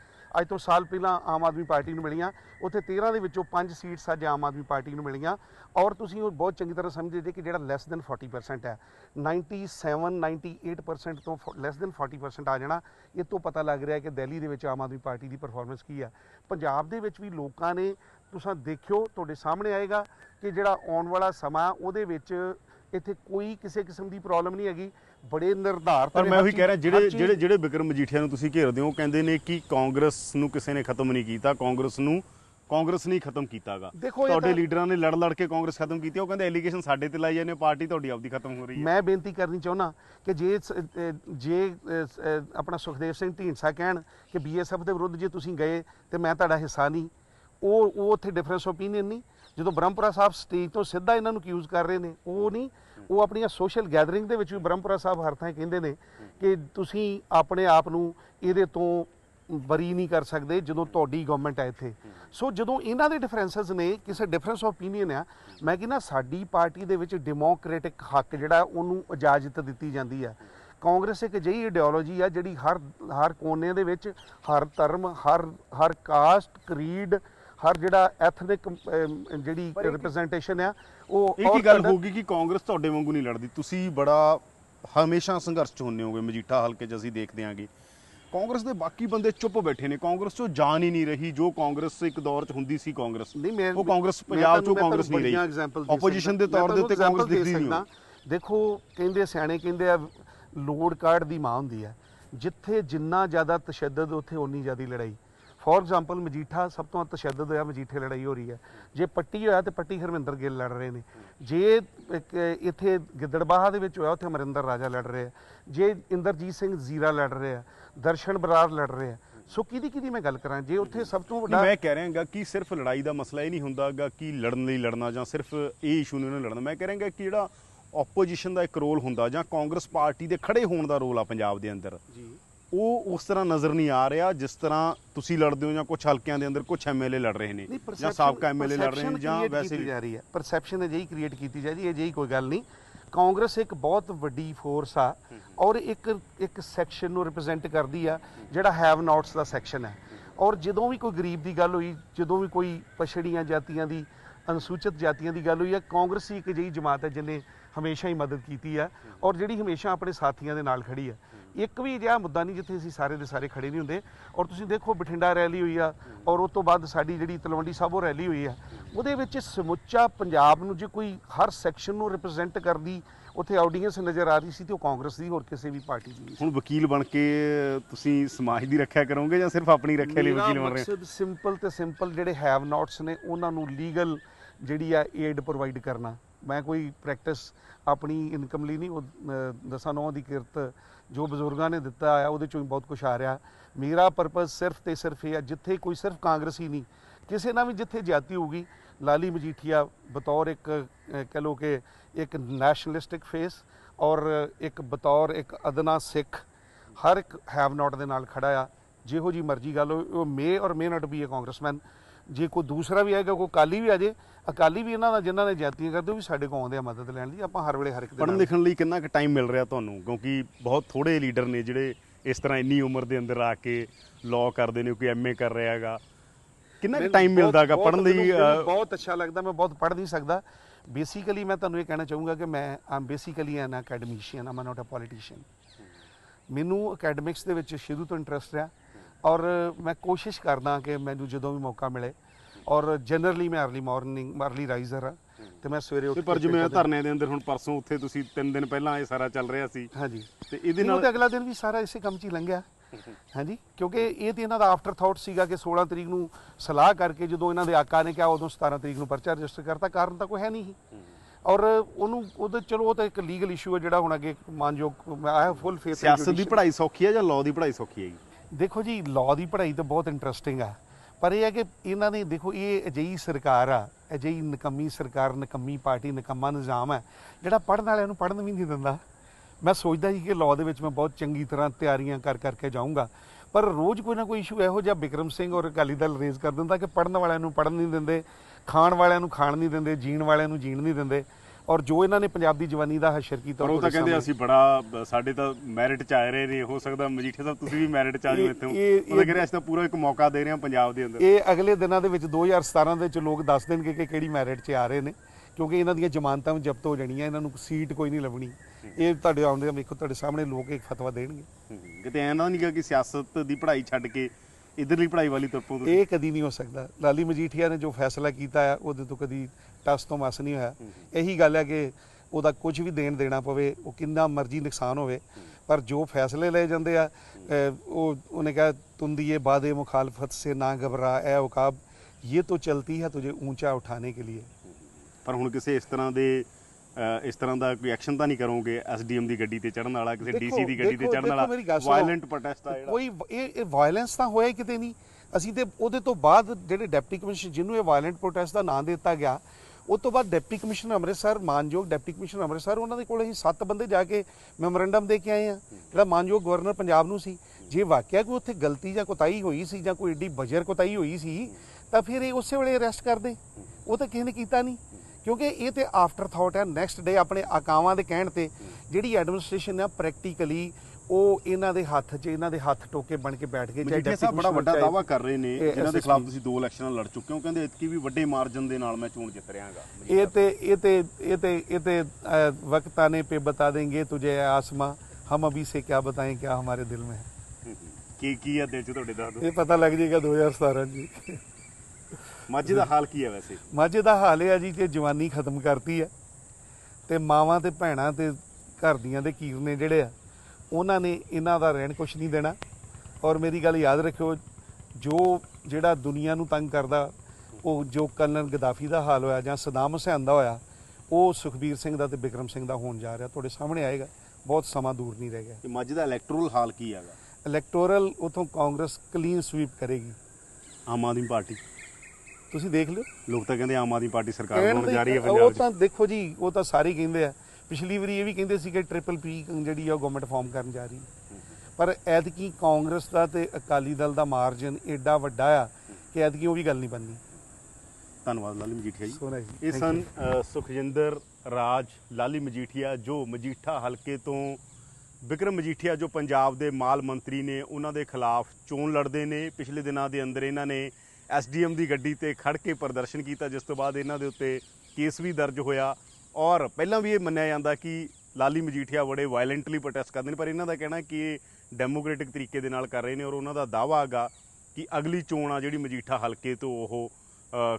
ਅੱਜ ਤੋਂ ਸਾਲ ਪਹਿਲਾਂ ਆਮ ਆਦਮੀ ਪਾਰਟੀ ਨੂੰ ਮਿਲੀਆਂ। ਉੱਥੇ 13 ਦੇ ਵਿੱਚੋਂ 5 ਸੀਟਸ ਅੱਜ ਆਮ ਆਦਮੀ ਪਾਰਟੀ ਨੂੰ ਮਿਲੀਆਂ। ਔਰ ਤੁਸੀਂ ਉਹ ਬਹੁਤ ਚੰਗੀ ਤਰ੍ਹਾਂ ਸਮਝਦੇ ਜੇ ਕਿ ਜਿਹੜਾ ਲੈਸ ਦੈਨ 40% ਹੈ 97 98% ਤੋਂ ਲੈਸ ਦੈਨ 40% ਆ ਜਾਣਾ। ਇਹ ਤੋਂ ਪਤਾ ਲੱਗ ਰਿਹਾ ਕਿ ਦਿੱਲੀ ਦੇ ਵਿੱਚ ਆਮ ਆਦਮੀ ਪਾਰਟੀ ਦੀ ਪਰਫਾਰਮੈਂਸ ਕੀ ਹੈ। ਪੰਜਾਬ ਦੇ ਵਿੱਚ ਵੀ ਲੋਕਾਂ ਨੇ, ਤੁਸੀਂ ਦੇਖਿਓ, ਤੁਹਾਡੇ ਸਾਹਮਣੇ ਆਏਗਾ ਕਿ ਜਿਹੜਾ ਆਉਣ ਵਾਲਾ ਸਮਾਂ, ਉਹਦੇ ਵਿੱਚ ਇੱਥੇ ਕੋਈ ਕਿਸੇ ਕਿਸਮ ਦੀ ਪ੍ਰੋਬਲਮ ਨਹੀਂ ਹੈਗੀ। ਬੜੇ ਨਿਰਧਾਰਤ ਪਰ ਮੈਂ ਉਹੀ ਕਹਿ ਰਿਹਾ ਜਿਹੜੇ ਜਿਹੜੇ ਜਿਹੜੇ ਵਿਕਰਮ ਮਜੀਠੀਆ ਨੂੰ ਤੁਸੀਂ ਘੇਰਦੇ ਹੋ ਉਹ ਕਹਿੰਦੇ ਨੇ ਕਿ ਕਾਂਗਰਸ ਨੂੰ ਕਿਸੇ ਨੇ ਖਤਮ ਨਹੀਂ ਕੀਤਾ ਕਾਂਗਰਸ ਨੂੰ ਕਾਂਗਰਸ ਨੇ ਹੀ ਖਤਮ ਕੀਤਾਗਾ। ਤੁਹਾਡੇ ਲੀਡਰਾਂ ਨੇ ਲੜ ਲੜ ਕੇ ਕਾਂਗਰਸ ਖਤਮ ਕੀਤੀ ਉਹ ਕਹਿੰਦੇ ਐਲੀਗੇਸ਼ਨ ਸਾਡੇ ਤੇ ਲਾਈ ਜਾਂਦੇ ਪਾਰਟੀ ਤੁਹਾਡੀ ਆਪਦੀ ਖਤਮ ਹੋ ਰਹੀ ਹੈ। ਮੈਂ ਬੇਨਤੀ ਕਰਨੀ ਚਾਹੁੰਦਾ ਕਿ ਜੇ ਜੇ ਆਪਣਾ ਸੁਖਦੇਵ ਸਿੰਘ ਢੀਂਡਸਾ ਕਹਿਣ ਕਿ ਬੀਐਸਐਫ ਦੇ ਵਿਰੁੱਧ ਜੇ ਤੁਸੀਂ ਗਏ ਤੇ ਮੈਂ ਤੁਹਾਡਾ ਹਿੱਸਾ ਨਹੀਂ ਉਹ ਉਹ ਉੱਥੇ ਡਿਫਰੈਂਸ ਓਪੀਨੀਅਨ ਨਹੀਂ। ਜਦੋਂ ਬ੍ਰਹਮਪੁਰਾ ਸਾਹਿਬ ਸਟੇਜ ਤੋਂ ਸਿੱਧਾ ਇਹਨਾਂ ਨੂੰ ਅਕਿਊਜ਼ ਕਰ ਰਹੇ ਨੇ, ਉਹ ਨਹੀਂ, ਉਹ ਆਪਣੀਆਂ ਸੋਸ਼ਲ ਗੈਦਰਿੰਗ ਦੇ ਵਿੱਚ ਵੀ ਬ੍ਰਹਮਪੁਰਾ ਸਾਹਿਬ ਹਰ ਥਾਂ ਕਹਿੰਦੇ ਨੇ ਕਿ ਤੁਸੀਂ ਆਪਣੇ ਆਪ ਨੂੰ ਇਹਦੇ ਤੋਂ ਬਰੀ ਨਹੀਂ ਕਰ ਸਕਦੇ ਜਦੋਂ ਤੁਹਾਡੀ ਗਵਰਨਮੈਂਟ ਹੈ ਇੱਥੇ। ਸੋ ਜਦੋਂ ਇਹਨਾਂ ਦੇ ਡਿਫਰੈਂਸਸ ਨੇ, ਕਿਸੇ ਡਿਫਰੈਂਸ ਆਫ ਓਪੀਨੀਅਨ ਆ, ਮੈਂ ਕਹਿੰਦਾ ਸਾਡੀ ਪਾਰਟੀ ਦੇ ਵਿੱਚ ਡੈਮੋਕ੍ਰੈਟਿਕ ਹੱਕ ਜਿਹੜਾ, ਉਹਨੂੰ ਇਜਾਜ਼ਤ ਦਿੱਤੀ ਜਾਂਦੀ ਹੈ ਕਾਂਗਰਸ ਇੱਕ ਅਜਿਹੀ ਆਈਡੀਓਲੋਜੀ ਆ ਜਿਹੜੀ ਹਰ ਹਰ ਕੋਨੇ ਦੇ ਵਿੱਚ, ਹਰ ਧਰਮ, ਹਰ ਹਰ ਕਾਸਟ ਕਰੀਡ ਹਰ ਜਿਹੜਾ ਐਥਨਿਕ ਜਿਹੜੀ ਰਿਪਰੈਜ਼ੈਂਟੇਸ਼ਨ ਆ ਉਹ ਇਹ ਕੀ ਗੱਲ ਹੋਊਗੀ ਕਿ ਕਾਂਗਰਸ ਤੁਹਾਡੇ ਵਾਂਗੂ ਨਹੀਂ ਲੜਦੀ? ਤੁਸੀਂ ਬੜਾ ਹਮੇਸ਼ਾ ਸੰਘਰਸ਼ 'ਚ ਹੁੰਦੇ ਹੋਗੇ ਮਜੀਠਾ ਹਲਕੇ 'ਚ ਅਸੀਂ ਦੇਖਦੇ ਆਂਗੇ। ਕਾਂਗਰਸ ਦੇ ਬਾਕੀ ਬੰਦੇ ਚੁੱਪ ਬੈਠੇ ਨੇ। ਕਾਂਗਰਸ 'ਚੋਂ ਜਾਨ ਹੀ ਨਹੀਂ ਰਹੀ। ਜੋ ਕਾਂਗਰਸ ਇੱਕ ਦੌਰ 'ਚ ਹੁੰਦੀ ਸੀ ਕਾਂਗਰਸ। ਉਹ ਕਾਂਗਰਸ ਪੰਜਾਬ 'ਚੋਂ ਕਾਂਗਰਸ ਨਹੀਂ ਰਹੀ। ਆਪੋਜੀਸ਼ਨ ਦੇ। ਤੌਰ ਦੇ ਉੱਤੇ ਕਾਂਗਰਸ ਦਿਖਦੀ ਨਹੀਂ। ਦੇਖੋ ਕਹਿੰਦੇ ਸਿਆਣੇ ਕਹਿੰਦੇ ਆ ਲੋਡ ਕਾਰਡ ਦੀ ਮਾਂ ਹੁੰਦੀ ਹੈ ਜਿੱਥੇ ਜਿੰਨਾ ਜ਼ਿਆਦਾ ਤਸ਼ੱਦਦ ਉੱਥੇ ਉਨੀ ਜ਼ਿਆਦਾ ਲੜਾਈ। ਫੋਰ ਐਗਜ਼ਾਮਪਲ ਮਜੀਠਾ ਸਭ ਤੋਂ ਤਸ਼ੱਦਦ ਹੋਇਆ ਮਜੀਠੇ ਲੜਾਈ ਹੋ ਰਹੀ ਹੈ। ਜੇ ਪੱਟੀ ਹੋਇਆ ਤੇ ਪੱਟੀ ਹਰਮਿੰਦਰ ਗਿੱਲ ਲੜ ਰਹੇ ਨੇ। ਜੇ ਇੱਥੇ ਗਿੱਦੜਬਾਹਾ ਦੇ ਵਿੱਚ ਹੋਇਆ ਉੱਥੇ ਅਮਰਿੰਦਰ ਰਾਜਾ ਲੜ ਰਿਹਾ ਜੇ ਇੰਦਰਜੀਤ ਸਿੰਘ ਜ਼ੀਰਾ ਲੜ ਰਿਹਾ ਦਰਸ਼ਨ ਬਰਾੜ ਲੜ ਰਿਹਾ ਸੋ ਕਿਹਦੀ ਕਿਹਦੀ ਮੈਂ ਗੱਲ ਕਰਾਂ? ਜੇ ਉੱਥੇ ਸਭ ਤੋਂ ਵੱਡਾ ਮੈਂ ਕਹਿ ਰਿਹਾਗਾ ਕਿ ਸਿਰਫ ਲੜਾਈ ਦਾ ਮਸਲਾ ਇਹ ਨਹੀਂ ਹੁੰਦਾਗਾ ਕਿ ਲੜਨ ਲਈ ਲੜਨਾ ਜਾਂ ਸਿਰਫ ਇਹ ਇਸ਼ੂ ਨੂੰ ਲੜਨਾ। ਮੈਂ ਕਹਿ ਰਿਹਾਗਾ ਕਿ ਜਿਹੜਾ ਆਪੋਜੀਸ਼ਨ ਦਾ ਇੱਕ ਰੋਲ ਹੁੰਦਾ ਜਾਂ ਕਾਂਗਰਸ ਪਾਰਟੀ ਦੇ ਖੜੇ ਹੋਣ ਦਾ ਰੋਲ ਆ ਪੰਜਾਬ ਦੇ ਅੰਦਰ। ਜੀ। ਉਹ ਉਸ ਤਰ੍ਹਾਂ ਨਜ਼ਰ ਨਹੀਂ ਆ ਰਿਹਾ ਜਿਸ ਤਰ੍ਹਾਂ ਤੁਸੀਂ ਲੜਦੇ ਹੋ ਜਾਂ ਕੁਝ ਹਲਕਿਆਂ ਦੇ ਅੰਦਰ ਕੁਝ ਐਮਐਲਏ ਲੜ ਰਹੇ ਨੇ ਜਾਂ ਸਾਬਕਾ ਐਮਐਲਏ ਲੜ ਰਹੇ ਨੇ ਜਾਂ ਵੈਸੇ ਜਾ ਰਹੀ ਹੈ। ਪਰਸੈਪਸ਼ਨ ਅਜਿਹੀ ਕ੍ਰੀਏਟ ਕੀਤੀ ਜਾ ਰਹੀ ਹੈ ਅਜਿਹੀ ਕੋਈ ਗੱਲ ਨਹੀਂ। ਕਾਂਗਰਸ ਇੱਕ ਬਹੁਤ ਵੱਡੀ ਫੋਰਸ ਆ ਔਰ ਇੱਕ ਇੱਕ ਸੈਕਸ਼ਨ ਨੂੰ ਰਿਪਰੈਜ਼ੈਂਟ ਕਰਦੀ ਆ ਜਿਹੜਾ ਹੈਵ ਨਾਟਸ ਦਾ ਸੈਕਸ਼ਨ ਹੈ। ਔਰ ਜਦੋਂ ਵੀ ਕੋਈ ਗਰੀਬ ਦੀ ਗੱਲ ਹੋਈ ਜਦੋਂ ਵੀ ਕੋਈ ਪਛੜੀਆਂ ਜਾਤੀਆਂ ਦੀ ਅਨੁਸੂਚਿਤ ਜਾਤੀਆਂ ਦੀ ਗੱਲ ਹੋਈ ਹੈ ਕਾਂਗਰਸ ਹੀ ਇੱਕ ਅਜਿਹੀ ਜਮਾਤ ਹੈ ਜਿਹਨੇ ਹਮੇਸ਼ਾ ਹੀ ਮਦਦ ਕੀਤੀ ਹੈ ਔਰ ਜਿਹੜੀ ਹਮੇਸ਼ਾ ਆਪਣੇ ਸਾਥੀਆਂ ਦੇ ਨਾਲ ਖੜੀ ਹੈ ਇੱਕ ਵੀ ਅਜਿਹਾ ਮੁੱਦਾ ਨਹੀਂ ਜਿੱਥੇ ਅਸੀਂ ਸਾਰੇ ਦੇ ਸਾਰੇ ਖੜੇ ਨਹੀਂ ਹੁੰਦੇ। ਔਰ ਤੁਸੀਂ ਦੇਖੋ ਬਠਿੰਡਾ ਰੈਲੀ ਹੋਈ ਆ ਔਰ ਉਸ ਤੋਂ ਬਾਅਦ ਸਾਡੀ ਜਿਹੜੀ ਤਲਵੰਡੀ ਸਾਬੋ ਰੈਲੀ ਹੋਈ ਆ। ਉਹਦੇ ਵਿੱਚ ਸਮੁੱਚਾ ਪੰਜਾਬ ਨੂੰ ਜੇ ਕੋਈ ਹਰ ਸੈਕਸ਼ਨ ਨੂੰ ਰਿਪਰੈਜ਼ੈਂਟ ਕਰਦੀ ਉੱਥੇ ਆਡੀਅנס ਨਜ਼ਰ ਆ ਰਹੀ ਸੀ ਤੇ ਉਹ ਕਾਂਗਰਸ ਦੀ ਹੋਰ ਕਿਸੇ ਵੀ ਪਾਰਟੀ ਦੀ ਨਹੀਂ ਹੁਣ ਵਕੀਲ ਬਣ ਕੇ ਤੁਸੀਂ ਸਮਾਜ ਦੀ ਰੱਖਿਆ ਕਰੋਗੇ ਜਾਂ ਸਿਰਫ ਆਪਣੀ ਰੱਖਿਆ ਲਈ ਵਕੀਲ ਬਣ ਰਹੇ ਹੋ? ਸਿੰਪਲ ਤੇ ਸਿੰਪਲ ਜਿਹੜੇ ਹੈਵ ਨਾਟਸ ਨੇ ਉਹਨਾਂ ਨੂੰ ਲੀਗਲ ਜਿਹੜੀ ਆ ਏਡ ਪ੍ਰੋਵਾਈਡ ਕਰਨਾ। ਮੈਂ ਕੋਈ ਪ੍ਰੈਕਟਿਸ ਆਪਣੀ ਇਨਕਮ ਲਈ ਨਹੀਂ ਉਹ ਦਸਾਂ ਨੌਂ ਦੀ ਕਿਰਤ ਜੋ ਬਜ਼ੁਰਗਾਂ ਨੇ ਦਿੱਤਾ ਆ ਉਹਦੇ ਚੋਂ ਹੀ ਬਹੁਤ ਕੁਝ ਆ ਰਿਹਾ। ਮੇਰਾ ਪਰਪਸ ਸਿਰਫ ਤੇ ਸਿਰਫ ਇਹ ਆ ਜਿੱਥੇ ਕੋਈ ਸਿਰਫ ਕਾਂਗਰਸੀ ਨਹੀਂ ਕਿਸੇ ਨਾਲ ਵੀ ਜਿੱਥੇ ਜਾਤੀ ਹੋਊਗੀ ਲਾਲੀ ਮਜੀਠੀਆ ਬਤੌਰ ਇੱਕ ਅਹ, ਕਹਿ ਲੋ ਕਿ ਇੱਕ ਨੈਸ਼ਨਲਿਸਟਿਕ ਫੇਸ ਔਰ ਇੱਕ ਬਤੌਰ ਇੱਕ ਅਦਨਾ ਸਿੱਖ ਹਰ ਇੱਕ ਹੈਵ ਨਾਟ ਦੇ ਨਾਲ ਖੜਾ ਆ। ਜਿਹੋ ਜੀ ਮਰਜ਼ੀ ਗੱਲ ਹੋਵੇ ਉਹ ਮੇ ਔਰ ਮੇ ਨਾਟ ਬੀ ਅ ਕਾਂਗਰਸਮੈਨ ਜੇ ਕੋਈ ਦੂਸਰਾ ਵੀ ਆਏਗਾ ਕੋਈ ਅਕਾਲੀ ਵੀ ਆ ਜੇ ਅਕਾਲੀ ਵੀ ਇਹਨਾਂ ਦਾ ਜਿਨ੍ਹਾਂ ਨੇ ਜਾਤੀਆਂ ਕਰਦੇ ਉਹ ਵੀ ਸਾਡੇ ਕੋਲ ਆਉਂਦੇ ਆ ਮਦਦ ਲੈਣ ਲਈ। ਆਪਾਂ ਹਰ ਵੇਲੇ ਹਰ ਇੱਕ ਦੇ ਪੜ੍ਹਨ ਨਾਲ। ਲਿਖਣ ਲਈ ਕਿੰਨਾ ਕੁ ਟਾਈਮ ਮਿਲ ਰਿਹਾ ਤੁਹਾਨੂੰ? ਕਿਉਂਕਿ ਬਹੁਤ ਥੋੜੇ ਲੀਡਰ ਨੇ ਜਿਹੜੇ ਇਸ ਤਰ੍ਹਾਂ ਇੰਨੀ ਉਮਰ ਦੇ ਅੰਦਰ ਆ ਕੇ ਲਾਅ ਕਰਦੇ ਨੇ ਕੋਈ ਐਮਏ ਕਰ ਰਿਹਾ ਹੈਗਾ। ਕਿੰਨਾ ਕੁ ਟਾਈਮ ਬਹੁਤ- ਮਿਲਦਾਗਾ ਬਹੁਤ ਪੜ੍ਹਨ ਲਈ? ਮੈਨੂੰ- ਮੈਨੂੰ ਅਹ, ਬਹੁਤ ਅੱਛਾ ਲੱਗਦਾ ਮੈਂ ਬਹੁਤ ਪੜ੍ਹ ਨਹੀਂ ਸਕਦਾ। ਬੇਸਿਕਲੀ ਮੈਂ ਤੁਹਾਨੂੰ ਇਹ ਕਹਿਣਾ ਚਾਹੂੰਗਾ ਕਿ ਮੈਂ I'm basically an academician I'm not a politician ਮੈਨੂੰ ਅਕੈਡਮਿਕਸ ਦੇ ਵਿੱਚ ਸ਼ੁਰੂ ਤੋਂ ਇੰਟਰਸਟ ਰਿਹਾ। ਔਰ ਮੈਂ ਕੋਸ਼ਿਸ਼ ਕਰਦਾ ਕਿ ਮੈਨੂੰ ਜਦੋਂ ਵੀ ਮੌਕਾ ਮਿਲੇ ਔਰ ਜਨਰਲੀ ਮੈਂ ਅਰਲੀ ਮਾਰਨਿੰਗ ਅਰਲੀ ਰਾਈਜ਼ਰ ਆ ਤੇ ਮੈਂ ਸਵੇਰੇ ਉੱਠ ਪਰ ਜਿਵੇਂ ਖੇਤਾਂ ਦੇ- ਅੰਦਰ ਹੁਣ ਪਰਸੋਂ ਉੱਥੇ ਤੁਸੀਂ 3 ਦਿਨ ਪਹਿਲਾਂ ਇਹ ਸਾਰਾ ਚੱਲ ਰਿਹਾ ਸੀ। ਹਾਂਜੀ। ਤੇ ਇਹਦੇ ਨਾਲ ਤੇ ਅਗਲਾ ਦਿਨ ਵੀ ਸਾਰਾ ਇਸੇ ਕੰਮ 'ਚ ਹੀ ਲੰਘਿਆ। ਹਾਂਜੀ। ਕਿਉਂਕਿ ਇਹ ਤੇ ਇਹਨਾਂ ਦਾ ਆਫਟਰ ਥਾਟ ਸੀਗਾ ਕਿ 16 ਤਰੀਕ ਨੂੰ ਸਲਾਹ ਕਰਕੇ ਜਦੋਂ ਇਹਨਾਂ ਦੇ ਆਕਾ ਨੇ ਕਿਹਾ ਉਦੋਂ 17 ਤਰੀਕ ਨੂੰ ਪਰਚਾ ਰਜਿਸਟਰ ਕਰਤਾ ਕਾਰਨ ਤਾਂ ਕੋਈ ਹੈ ਨਹੀਂ ਔਰ ਉਹਨੂੰ ਉਹਦੇ ਚਲੋ ਉਹ ਤਾਂ ਇੱਕ ਲੀਗਲ ਇਸ਼ੂ ਹੈ ਜਿਹੜਾ ਹੁਣ ਅੱਗੇ ਮਾਨਯੋਗ ਹੈਵ ਫੁੱਲ ਫੇਥ ਸਿਆਸਤ ਦੀ ਪੜ੍ਹਾਈ ਸੌਖੀ ਹੈ ਜਾਂ ਲਾਅ ਦੀ ਪੜ੍ਹਾਈ ਸੌਖੀ ਹੈਗੀ? ਦੇਖੋ ਜੀ ਲਾਅ ਦੀ ਪੜ੍ਹਾਈ ਤਾਂ ਬਹੁਤ ਇੰਟਰਸਟਿੰਗ ਆ। ਪਰ ਇਹ ਹੈ ਕਿ ਇਹਨਾਂ ਨੇ ਦੇਖੋ, ਇਹ ਅਜਿਹੀ ਸਰਕਾਰ ਆ, ਅਜਿਹੀ ਨਕੰਮੀ ਸਰਕਾਰ, ਨਕੰਮੀ ਪਾਰਟੀ, ਨਕੰਮਾ ਨਿਜ਼ਾਮ ਹੈ ਜਿਹੜਾ ਪੜ੍ਹਨ ਵਾਲਿਆਂ ਨੂੰ ਪੜ੍ਹਨ ਵੀ ਨਹੀਂ ਦਿੰਦਾ। ਮੈਂ ਸੋਚਦਾ ਸੀ ਕਿ ਲਾਅ ਦੇ ਵਿੱਚ ਮੈਂ ਬਹੁਤ ਚੰਗੀ ਤਰ੍ਹਾਂ ਤਿਆਰੀਆਂ ਕਰ ਕਰਕੇ ਜਾਊਂਗਾ। ਪਰ ਰੋਜ਼ ਕੋਈ ਨਾ ਕੋਈ ਇਸ਼ੂ ਇਹੋ ਜਿਹਾ ਬਿਕਰਮ ਸਿੰਘ ਔਰ ਅਕਾਲੀ ਦਲ ਰੇਜ਼ ਕਰ ਦਿੰਦਾ ਕਿ ਪੜ੍ਹਨ ਵਾਲਿਆਂ ਨੂੰ ਪੜ੍ਹਨ ਨਹੀਂ ਦਿੰਦੇ, ਖਾਣ ਵਾਲਿਆਂ ਨੂੰ ਖਾਣ ਨਹੀਂ ਦਿੰਦੇ, ਜੀਣ ਵਾਲਿਆਂ ਨੂੰ ਜੀਣ ਨਹੀਂ ਦਿੰਦੇ। ਔਰ ਜੋ ਇਹਨਾਂ ਨੇ ਪੰਜਾਬ ਦੀ ਜਵਾਨੀ ਦਾ ਹਸ਼ਰ ਕੀਤਾ ਪਰ ਉਹ ਤਾਂ ਕਹਿੰਦੇ ਅਸੀਂ ਬੜਾ ਸਾਡੇ ਤਾਂ ਮੈਰਿਟ ਚ ਆਏ ਰਹੇ ਨੇ ਹੋ ਸਕਦਾ ਮਜੀਠੇ ਸਾਹਿਬ ਤੁਸੀਂ ਵੀ ਮੈਰਿਟ ਚ ਆ ਜਾਓ ਇੱਥੋਂ। ਉਹ ਤਾਂ ਕਹਿੰਦੇ ਅਸੀਂ ਤਾਂ ਪੂਰਾ ਇੱਕ ਮੌਕਾ ਦੇ ਰਹੇ ਹਾਂ ਪੰਜਾਬ ਦੇ ਅੰਦਰ। ਇਹ ਅਗਲੇ ਦਿਨਾਂ ਦੇ ਵਿੱਚ 2017 ਦੇ ਵਿੱਚ ਲੋਕ ਦੱਸ ਦੇਣਗੇ ਕਿ ਕਿਹੜੀ ਮੈਰਿਟ 'ਚ ਆ ਰਹੇ ਨੇ ਕਿਉਂਕਿ ਇਹਨਾਂ ਦੀਆਂ ਜ਼ਮਾਨਤਾਂ ਵੀ ਜ਼ਬਤ ਹੋ ਜਾਣੀਆਂ ਇਹਨਾਂ ਨੂੰ ਸੀਟ ਕੋਈ ਨਹੀਂ ਲੱਭਣੀ। ਇਹ ਤੁਹਾਡੇ ਆਉਂਦੇ ਵੇਖੋ ਤੁਹਾਡੇ ਸਾਹਮਣੇ ਲੋਕ ਇੱਕ ਫਤਵਾ ਦੇਣਗੇ। ਕਿਤੇ ਐਂ ਨਾ ਨਹੀਂ ਕਿ ਸਿਆਸਤ ਦੀ ਪੜ੍ਹਾਈ ਛੱਡ ਕੇ ਇਧਰਲੀ ਪੜ੍ਹਾਈ ਵਾਲੀ ਤਰਫੋਂ ਇਹ ਕਦੀ ਨਹੀਂ ਹੋ ਸਕਦਾ। ਲਾਲੀ ਮਜੀਠੀਆ ਨੇ ਜੋ ਫੈਸਲਾ ਕੀਤਾ ਹੈ ਉਹਦੇ ਤੋਂ ਕਦੀ ਟਸ ਤੋਂ ਮਸ ਨਹੀਂ ਹੋਇਆ। ਇਹੀ ਗੱਲ ਹੈ ਕਿ ਉਹਦਾ ਕੁਝ ਵੀ ਦੇਣ ਦੇਣਾ ਪਵੇ ਉਹ ਕਿੰਨਾ ਮਰਜ਼ੀ ਨੁਕਸਾਨ ਹੋਵੇ। ਪਰ ਜੋ ਫੈਸਲੇ ਲਏ ਜਾਂਦੇ ਆ ਉਹ ਉਹਨੇ ਕਿਹਾ ਤੁੰਦੀਏ ਬਾਦੇ ਮੁਖਾਲਫਤ ਸੇ ਨਾ ਘਬਰਾ ਐ ਔਕਾਬ। ਇਹ ਤੋਂ ਚਲਤੀ ਹੈ ਤੁਝੇ ਉੱਚਾ ਉਠਾਣੇ ਕੇ ਲਈ ਪਰ ਹੁਣ ਕਿਸੇ ਇਸ ਤਰ੍ਹਾਂ ਦੇ ਇਸ ਤਰ੍ਹਾਂ ਦਾ ਕੋਈ ਐਕਸ਼ਨ ਤਾਂ ਨਹੀਂ ਕਰੋਗੇ ਐਸਡੀਐਮ ਦੀ ਗੱਡੀ ਤੇ ਚੜਨ ਵਾਲਾ ਕਿਸੇ ਡੀਸੀ ਦੀ ਗੱਡੀ ਤੇ ਚੜਨ ਵਾਲਾ। ਵਾਇਲੈਂਟ ਪ੍ਰੋਟੈਸਟ ਆ ਜਿਹੜਾ। ਕੋਈ ਇਹ ਇਹ ਵਾਇਲੈਂਸ ਤਾਂ ਹੋਇਆ ਕਿਤੇ ਨਹੀਂ। ਅਸੀਂ ਤੇ ਉਹਦੇ ਤੋਂ ਬਾਅਦ ਜਿਹੜੇ ਡਿਪਟੀ ਕਮਿਸ਼ਨਰ ਜਿਹਨੂੰ ਇਹ ਵਾਇਲੈਂਟ ਪ੍ਰੋਟੈਸਟ ਦਾ ਨਾਂ ਦਿੱਤਾ ਗਿਆ ਉਸ ਤੋਂ ਬਾਅਦ ਡਿਪਟੀ ਕਮਿਸ਼ਨਰ ਅੰਮ੍ਰਿਤਸਰ ਮਾਨਯੋਗ ਡਿਪਟੀ ਕਮਿਸ਼ਨਰ ਅੰਮ੍ਰਿਤਸਰ ਉਹਨਾਂ ਦੇ ਕੋਲ ਅਸੀਂ ਸੱਤ ਬੰਦੇ ਜਾ ਕੇ ਮੈਮੋਰੈਂਡਮ ਦੇ ਕੇ ਆਏ ਆ ਜਿਹੜਾ ਮਾਨਯੋਗ ਗਵਰਨਰ ਪੰਜਾਬ ਨੂੰ ਸੀ। ਜੇ ਵਾਕਿਆ ਕੋਈ ਉੱਥੇ ਗਲਤੀ ਜਾਂ ਕੋਤਾਹੀ ਹੋਈ ਸੀ ਜਾਂ ਕੋਈ ਏਡੀ ਬਜਰ ਕੋਤਾਹੀ ਹੋਈ ਸੀ ਤਾਂ ਫਿਰ ਇਹ ਉਸੇ ਵੇਲੇ ਅਰੈਸਟ ਕਰਦੇ। ਉਹ ਤਾਂ ਕਿਸੇ ਨੇ ਕੀਤਾ ਨਹੀਂ। ਕਿਉਂਕਿ ਇਹ ਤੇ ਆਫਟਰ ਥਾਟ ਹੈ ਨੈਕਸਟ ਡੇ ਆਪਣੇ ਆਕਾਵਾਂ ਦੇ ਕਹਿਣ ਤੇ ਜਿਹੜੀ ਐਡਮਿਨਿਸਟ੍ਰੇਸ਼ਨ ਹੈ ਪ੍ਰੈਕਟੀਕਲੀ ਉਹ ਇਹਨਾਂ ਦੇ ਹੱਥ 'ਚ ਇਹਨਾਂ ਦੇ ਹੱਥ ਟੋਕੇ ਬਣ ਕੇ ਬੈਠ ਗਏ ਜਿਹੜੇ ਸਾਹਿਬ ਬੜਾ ਵੱਡਾ ਦਾਵਾ ਕਰ ਰਹੇ ਨੇ ਇਹਨਾਂ ਦੇ ਖਿਲਾਫ ਤੁਸੀਂ ਦੋ ਇਲੈਕਸ਼ਨਾਂ ਲੜ ਚੁੱਕੇ ਹੋ ਕਹਿੰਦੇ ਇਤਕੀ ਵੀ ਵੱਡੇ ਮਾਰਜਨ ਦੇ ਨਾਲ ਮੈਂ ਚੋਣ ਜਿੱਤ ਰਿਹਾਗਾ ਇਹ ਤੇ ਇਹ ਤੇ ਇਹ ਤੇ ਇਹ ਤੇ ਵਕਤ ਆਨੇ ਪੇ ਬਤਾ ਦੇਂਗੇ ਤੁਝੇ ਆਸਮਾ ਹਮ ਅਭੀ ਸੇ ਕੀ ਬਤਾਏ ਕਿਆ ਹਮਾਰੇ ਦਿਲ ਮੇ ਹੈ। ਕੀ ਕੀ ਹੈ ਦਿਲ 'ਚ ਤੁਹਾਡੇ ਦੱਸ ਇਹ ਪਤਾ ਲੱਗ ਜਾਏਗਾ 2017 ਜੀ। ਮਾਝੇ ਦਾ ਹਾਲ ਕੀ ਹੈ ਵੈਸੇ? ਮਾਝੇ ਦਾ ਹਾਲ ਇਹ ਆ ਜੀ ਕਿ ਜਵਾਨੀ ਖਤਮ ਕਰਤੀ ਹੈ ਤੇ ਮਾਵਾਂ ਤੇ ਭੈਣਾਂ ਤੇ ਘਰ ਦੀਆਂ ਦੇ ਕੀਰ ਨੇ ਜਿਹੜੇ ਆ ਉਹਨਾਂ ਨੇ ਇਹਨਾਂ ਦਾ ਰਹਿਣ ਕੁਛ ਨਹੀਂ ਦੇਣਾ। ਔਰ ਮੇਰੀ ਗੱਲ ਯਾਦ ਰੱਖਿਓ ਜੋ ਜਿਹੜਾ ਦੁਨੀਆ ਨੂੰ ਤੰਗ ਕਰਦਾ ਉਹ ਜੋ ਕਰਨਲ ਗਦਾਫੀ ਦਾ ਹਾਲ ਹੋਇਆ ਜਾਂ ਸਦਾਮ ਹੁਸੈਨ ਦਾ ਹੋਇਆ ਉਹ ਸੁਖਬੀਰ ਸਿੰਘ ਦਾ ਤੇ ਬਿਕਰਮ ਸਿੰਘ ਦਾ ਹੋਣ ਜਾ ਰਿਹਾ। ਤੁਹਾਡੇ ਸਾਹਮਣੇ ਆਏਗਾ ਬਹੁਤ ਸਮਾਂ ਦੂਰ ਨਹੀਂ ਰਹਿ ਗਿਆ। ਕਿ ਮਾਝੇ ਦਾ ਇਲੈਕਟੋਰਲ ਹਾਲ ਕੀ ਹੈਗਾ? ਇਲੈਕਟੋਰਲ ਉਥੋਂ ਕਾਂਗਰਸ ਕਲੀਨ ਸਵੀਪ ਕਰੇਗੀ। ਆਮ ਆਦਮੀ ਪਾਰਟੀ। ਤੁਸੀਂ ਦੇਖ ਲਿਓ। ਲੋਕ ਤਾਂ ਕਹਿੰਦੇ ਆਮ ਆਦਮੀ ਪਾਰਟੀ ਸਰਕਾਰ ਬਣਾਉਣ ਜਾ ਰਹੀ ਹੈ ਉਹ ਪੰਜਾਬ 'ਚ। ਤਾਂ ਦੇਖੋ ਜੀ ਉਹ ਤਾਂ ਸਾਰੇ ਕਹਿੰਦੇ ਆ। ਪਿਛਲੀ ਵਾਰੀ ਇਹ ਵੀ ਕਹਿੰਦੇ ਸੀ ਕਿ ਟ੍ਰਿਪਲ ਪੀ ਜਿਹੜੀ ਆ ਉਹ ਗਵਰਨਮੈਂਟ ਫਾਰਮ ਕਰਨ ਜਾ ਰਹੀ। ਪਰ ਐਤਕੀ ਕਾਂਗਰਸ ਦਾ ਤੇ ਅਕਾਲੀ ਦਲ ਦਾ ਮਾਰਜਨ ਐਡਾ ਵੱਡਾ ਆ ਕਿ ਐਤਕੀ ਉਹ ਵੀ ਗੱਲ ਨਹੀਂ ਬਣਨੀ। ਧੰਨਵਾਦ ਲਾਲੀ ਮਜੀਠੀਆ ਜੀ। ਸੋਨਾ ਜੀ। ਇਹ ਸਨ ਸੁਖਜਿੰਦਰ ਰਾਜ ਲਾਲੀ ਮਜੀਠੀਆ ਜੋ ਮਜੀਠਾ ਹਲਕੇ ਤੋਂ ਵਿਕਰਮ ਮਜੀਠੀਆ ਜੋ ਪੰਜਾਬ ਦੇ ਮਾਲ ਮੰਤਰੀ ਨੇ ਉਹਨਾਂ ਦੇ ਖਿਲਾਫ ਚੋਣ ਲੜਦੇ ਨੇ। ਪਿਛਲੇ ਦਿਨਾਂ ਦੇ ਅੰਦਰ ਇਹਨਾਂ ਨੇ ਐਸਡੀਐਮ ਦੀ ਗੱਡੀ ਤੇ ਖੜ ਕੇ ਪ੍ਰਦਰਸ਼ਨ ਕੀਤਾ, ਜਿਸ ਤੋਂ ਬਾਅਦ ਇਹਨਾਂ ਦੇ ਉੱਤੇ ਕੇਸ ਵੀ ਦਰਜ ਹੋਇਆ। ਔਰ ਪਹਿਲਾਂ ਵੀ ਇਹ ਮੰਨਿਆ ਜਾਂਦਾ ਕਿ ਲਾਲੀ ਮਜੀਠੀਆ ਬੜੇ ਵਾਇਲੈਂਟਲੀ ਪ੍ਰੋਟੈਸਟ ਕਰਦੇ ਨੇ, ਪਰ ਇਹਨਾਂ ਦਾ ਕਹਿਣਾ ਕਿ ਇਹ ਡੈਮੋਕ੍ਰੈਟਿਕ ਤਰੀਕੇ ਦੇ ਨਾਲ ਕਰ ਰਹੇ ਨੇ ਔਰ ਉਹਨਾਂ ਦਾ ਦਾਵਾ ਹੈਗਾ ਕਿ ਅਗਲੀ ਚੋਣ ਆ ਜਿਹੜੀ ਮਜੀਠਾ ਹਲਕੇ ਤੋਂ ਉਹ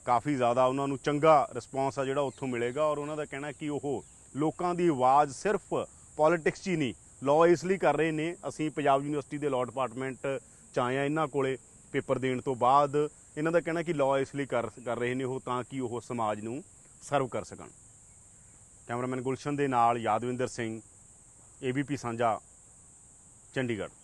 ਕਾਫੀ ਜ਼ਿਆਦਾ ਉਹਨਾਂ ਨੂੰ ਚੰਗਾ ਰਿਸਪਾਂਸ ਆ ਜਿਹੜਾ ਉੱਥੋਂ ਮਿਲੇਗਾ। ਔਰ ਉਹਨਾਂ ਦਾ ਕਹਿਣਾ ਕਿ ਉਹ ਲੋਕਾਂ ਦੀ ਆਵਾਜ਼ ਸਿਰਫ ਪੋਲਿਟਿਕਸ 'ਚ ਹੀ ਨਹੀਂ ਲਾਅ ਇਸ ਲਈ ਕਰ ਰਹੇ ਨੇ। ਅਸੀਂ ਪੰਜਾਬ ਯੂਨੀਵਰਸਿਟੀ ਦੇ ਲਾਅ ਡਿਪਾਰਟਮੈਂਟ 'ਚ ਆਏ ਆ ਇਹਨਾਂ ਕੋਲੇ ਪੇਪਰ ਦੇਣ ਤੋਂ ਬਾਅਦ। ਇਹਨਾਂ ਦਾ ਕਹਿਣਾ ਕਿ ਲਾਅ ਇਸ ਲਈ ਕਰ ਕਰ ਰਹੇ ਨੇ ਉਹ ਤਾਂ ਕਿ ਉਹ ਸਮਾਜ ਨੂੰ ਸਰਵ ਕਰ ਸਕਣ। ਕੈਮਰਾਮੈਨ ਗੁਲਸ਼ਨ ਦੇ ਨਾਲ ਯਾਦਵਿੰਦਰ ਸਿੰਘ ਏਬੀਪੀ ਸਾਂਝਾ, ਚੰਡੀਗੜ੍ਹ।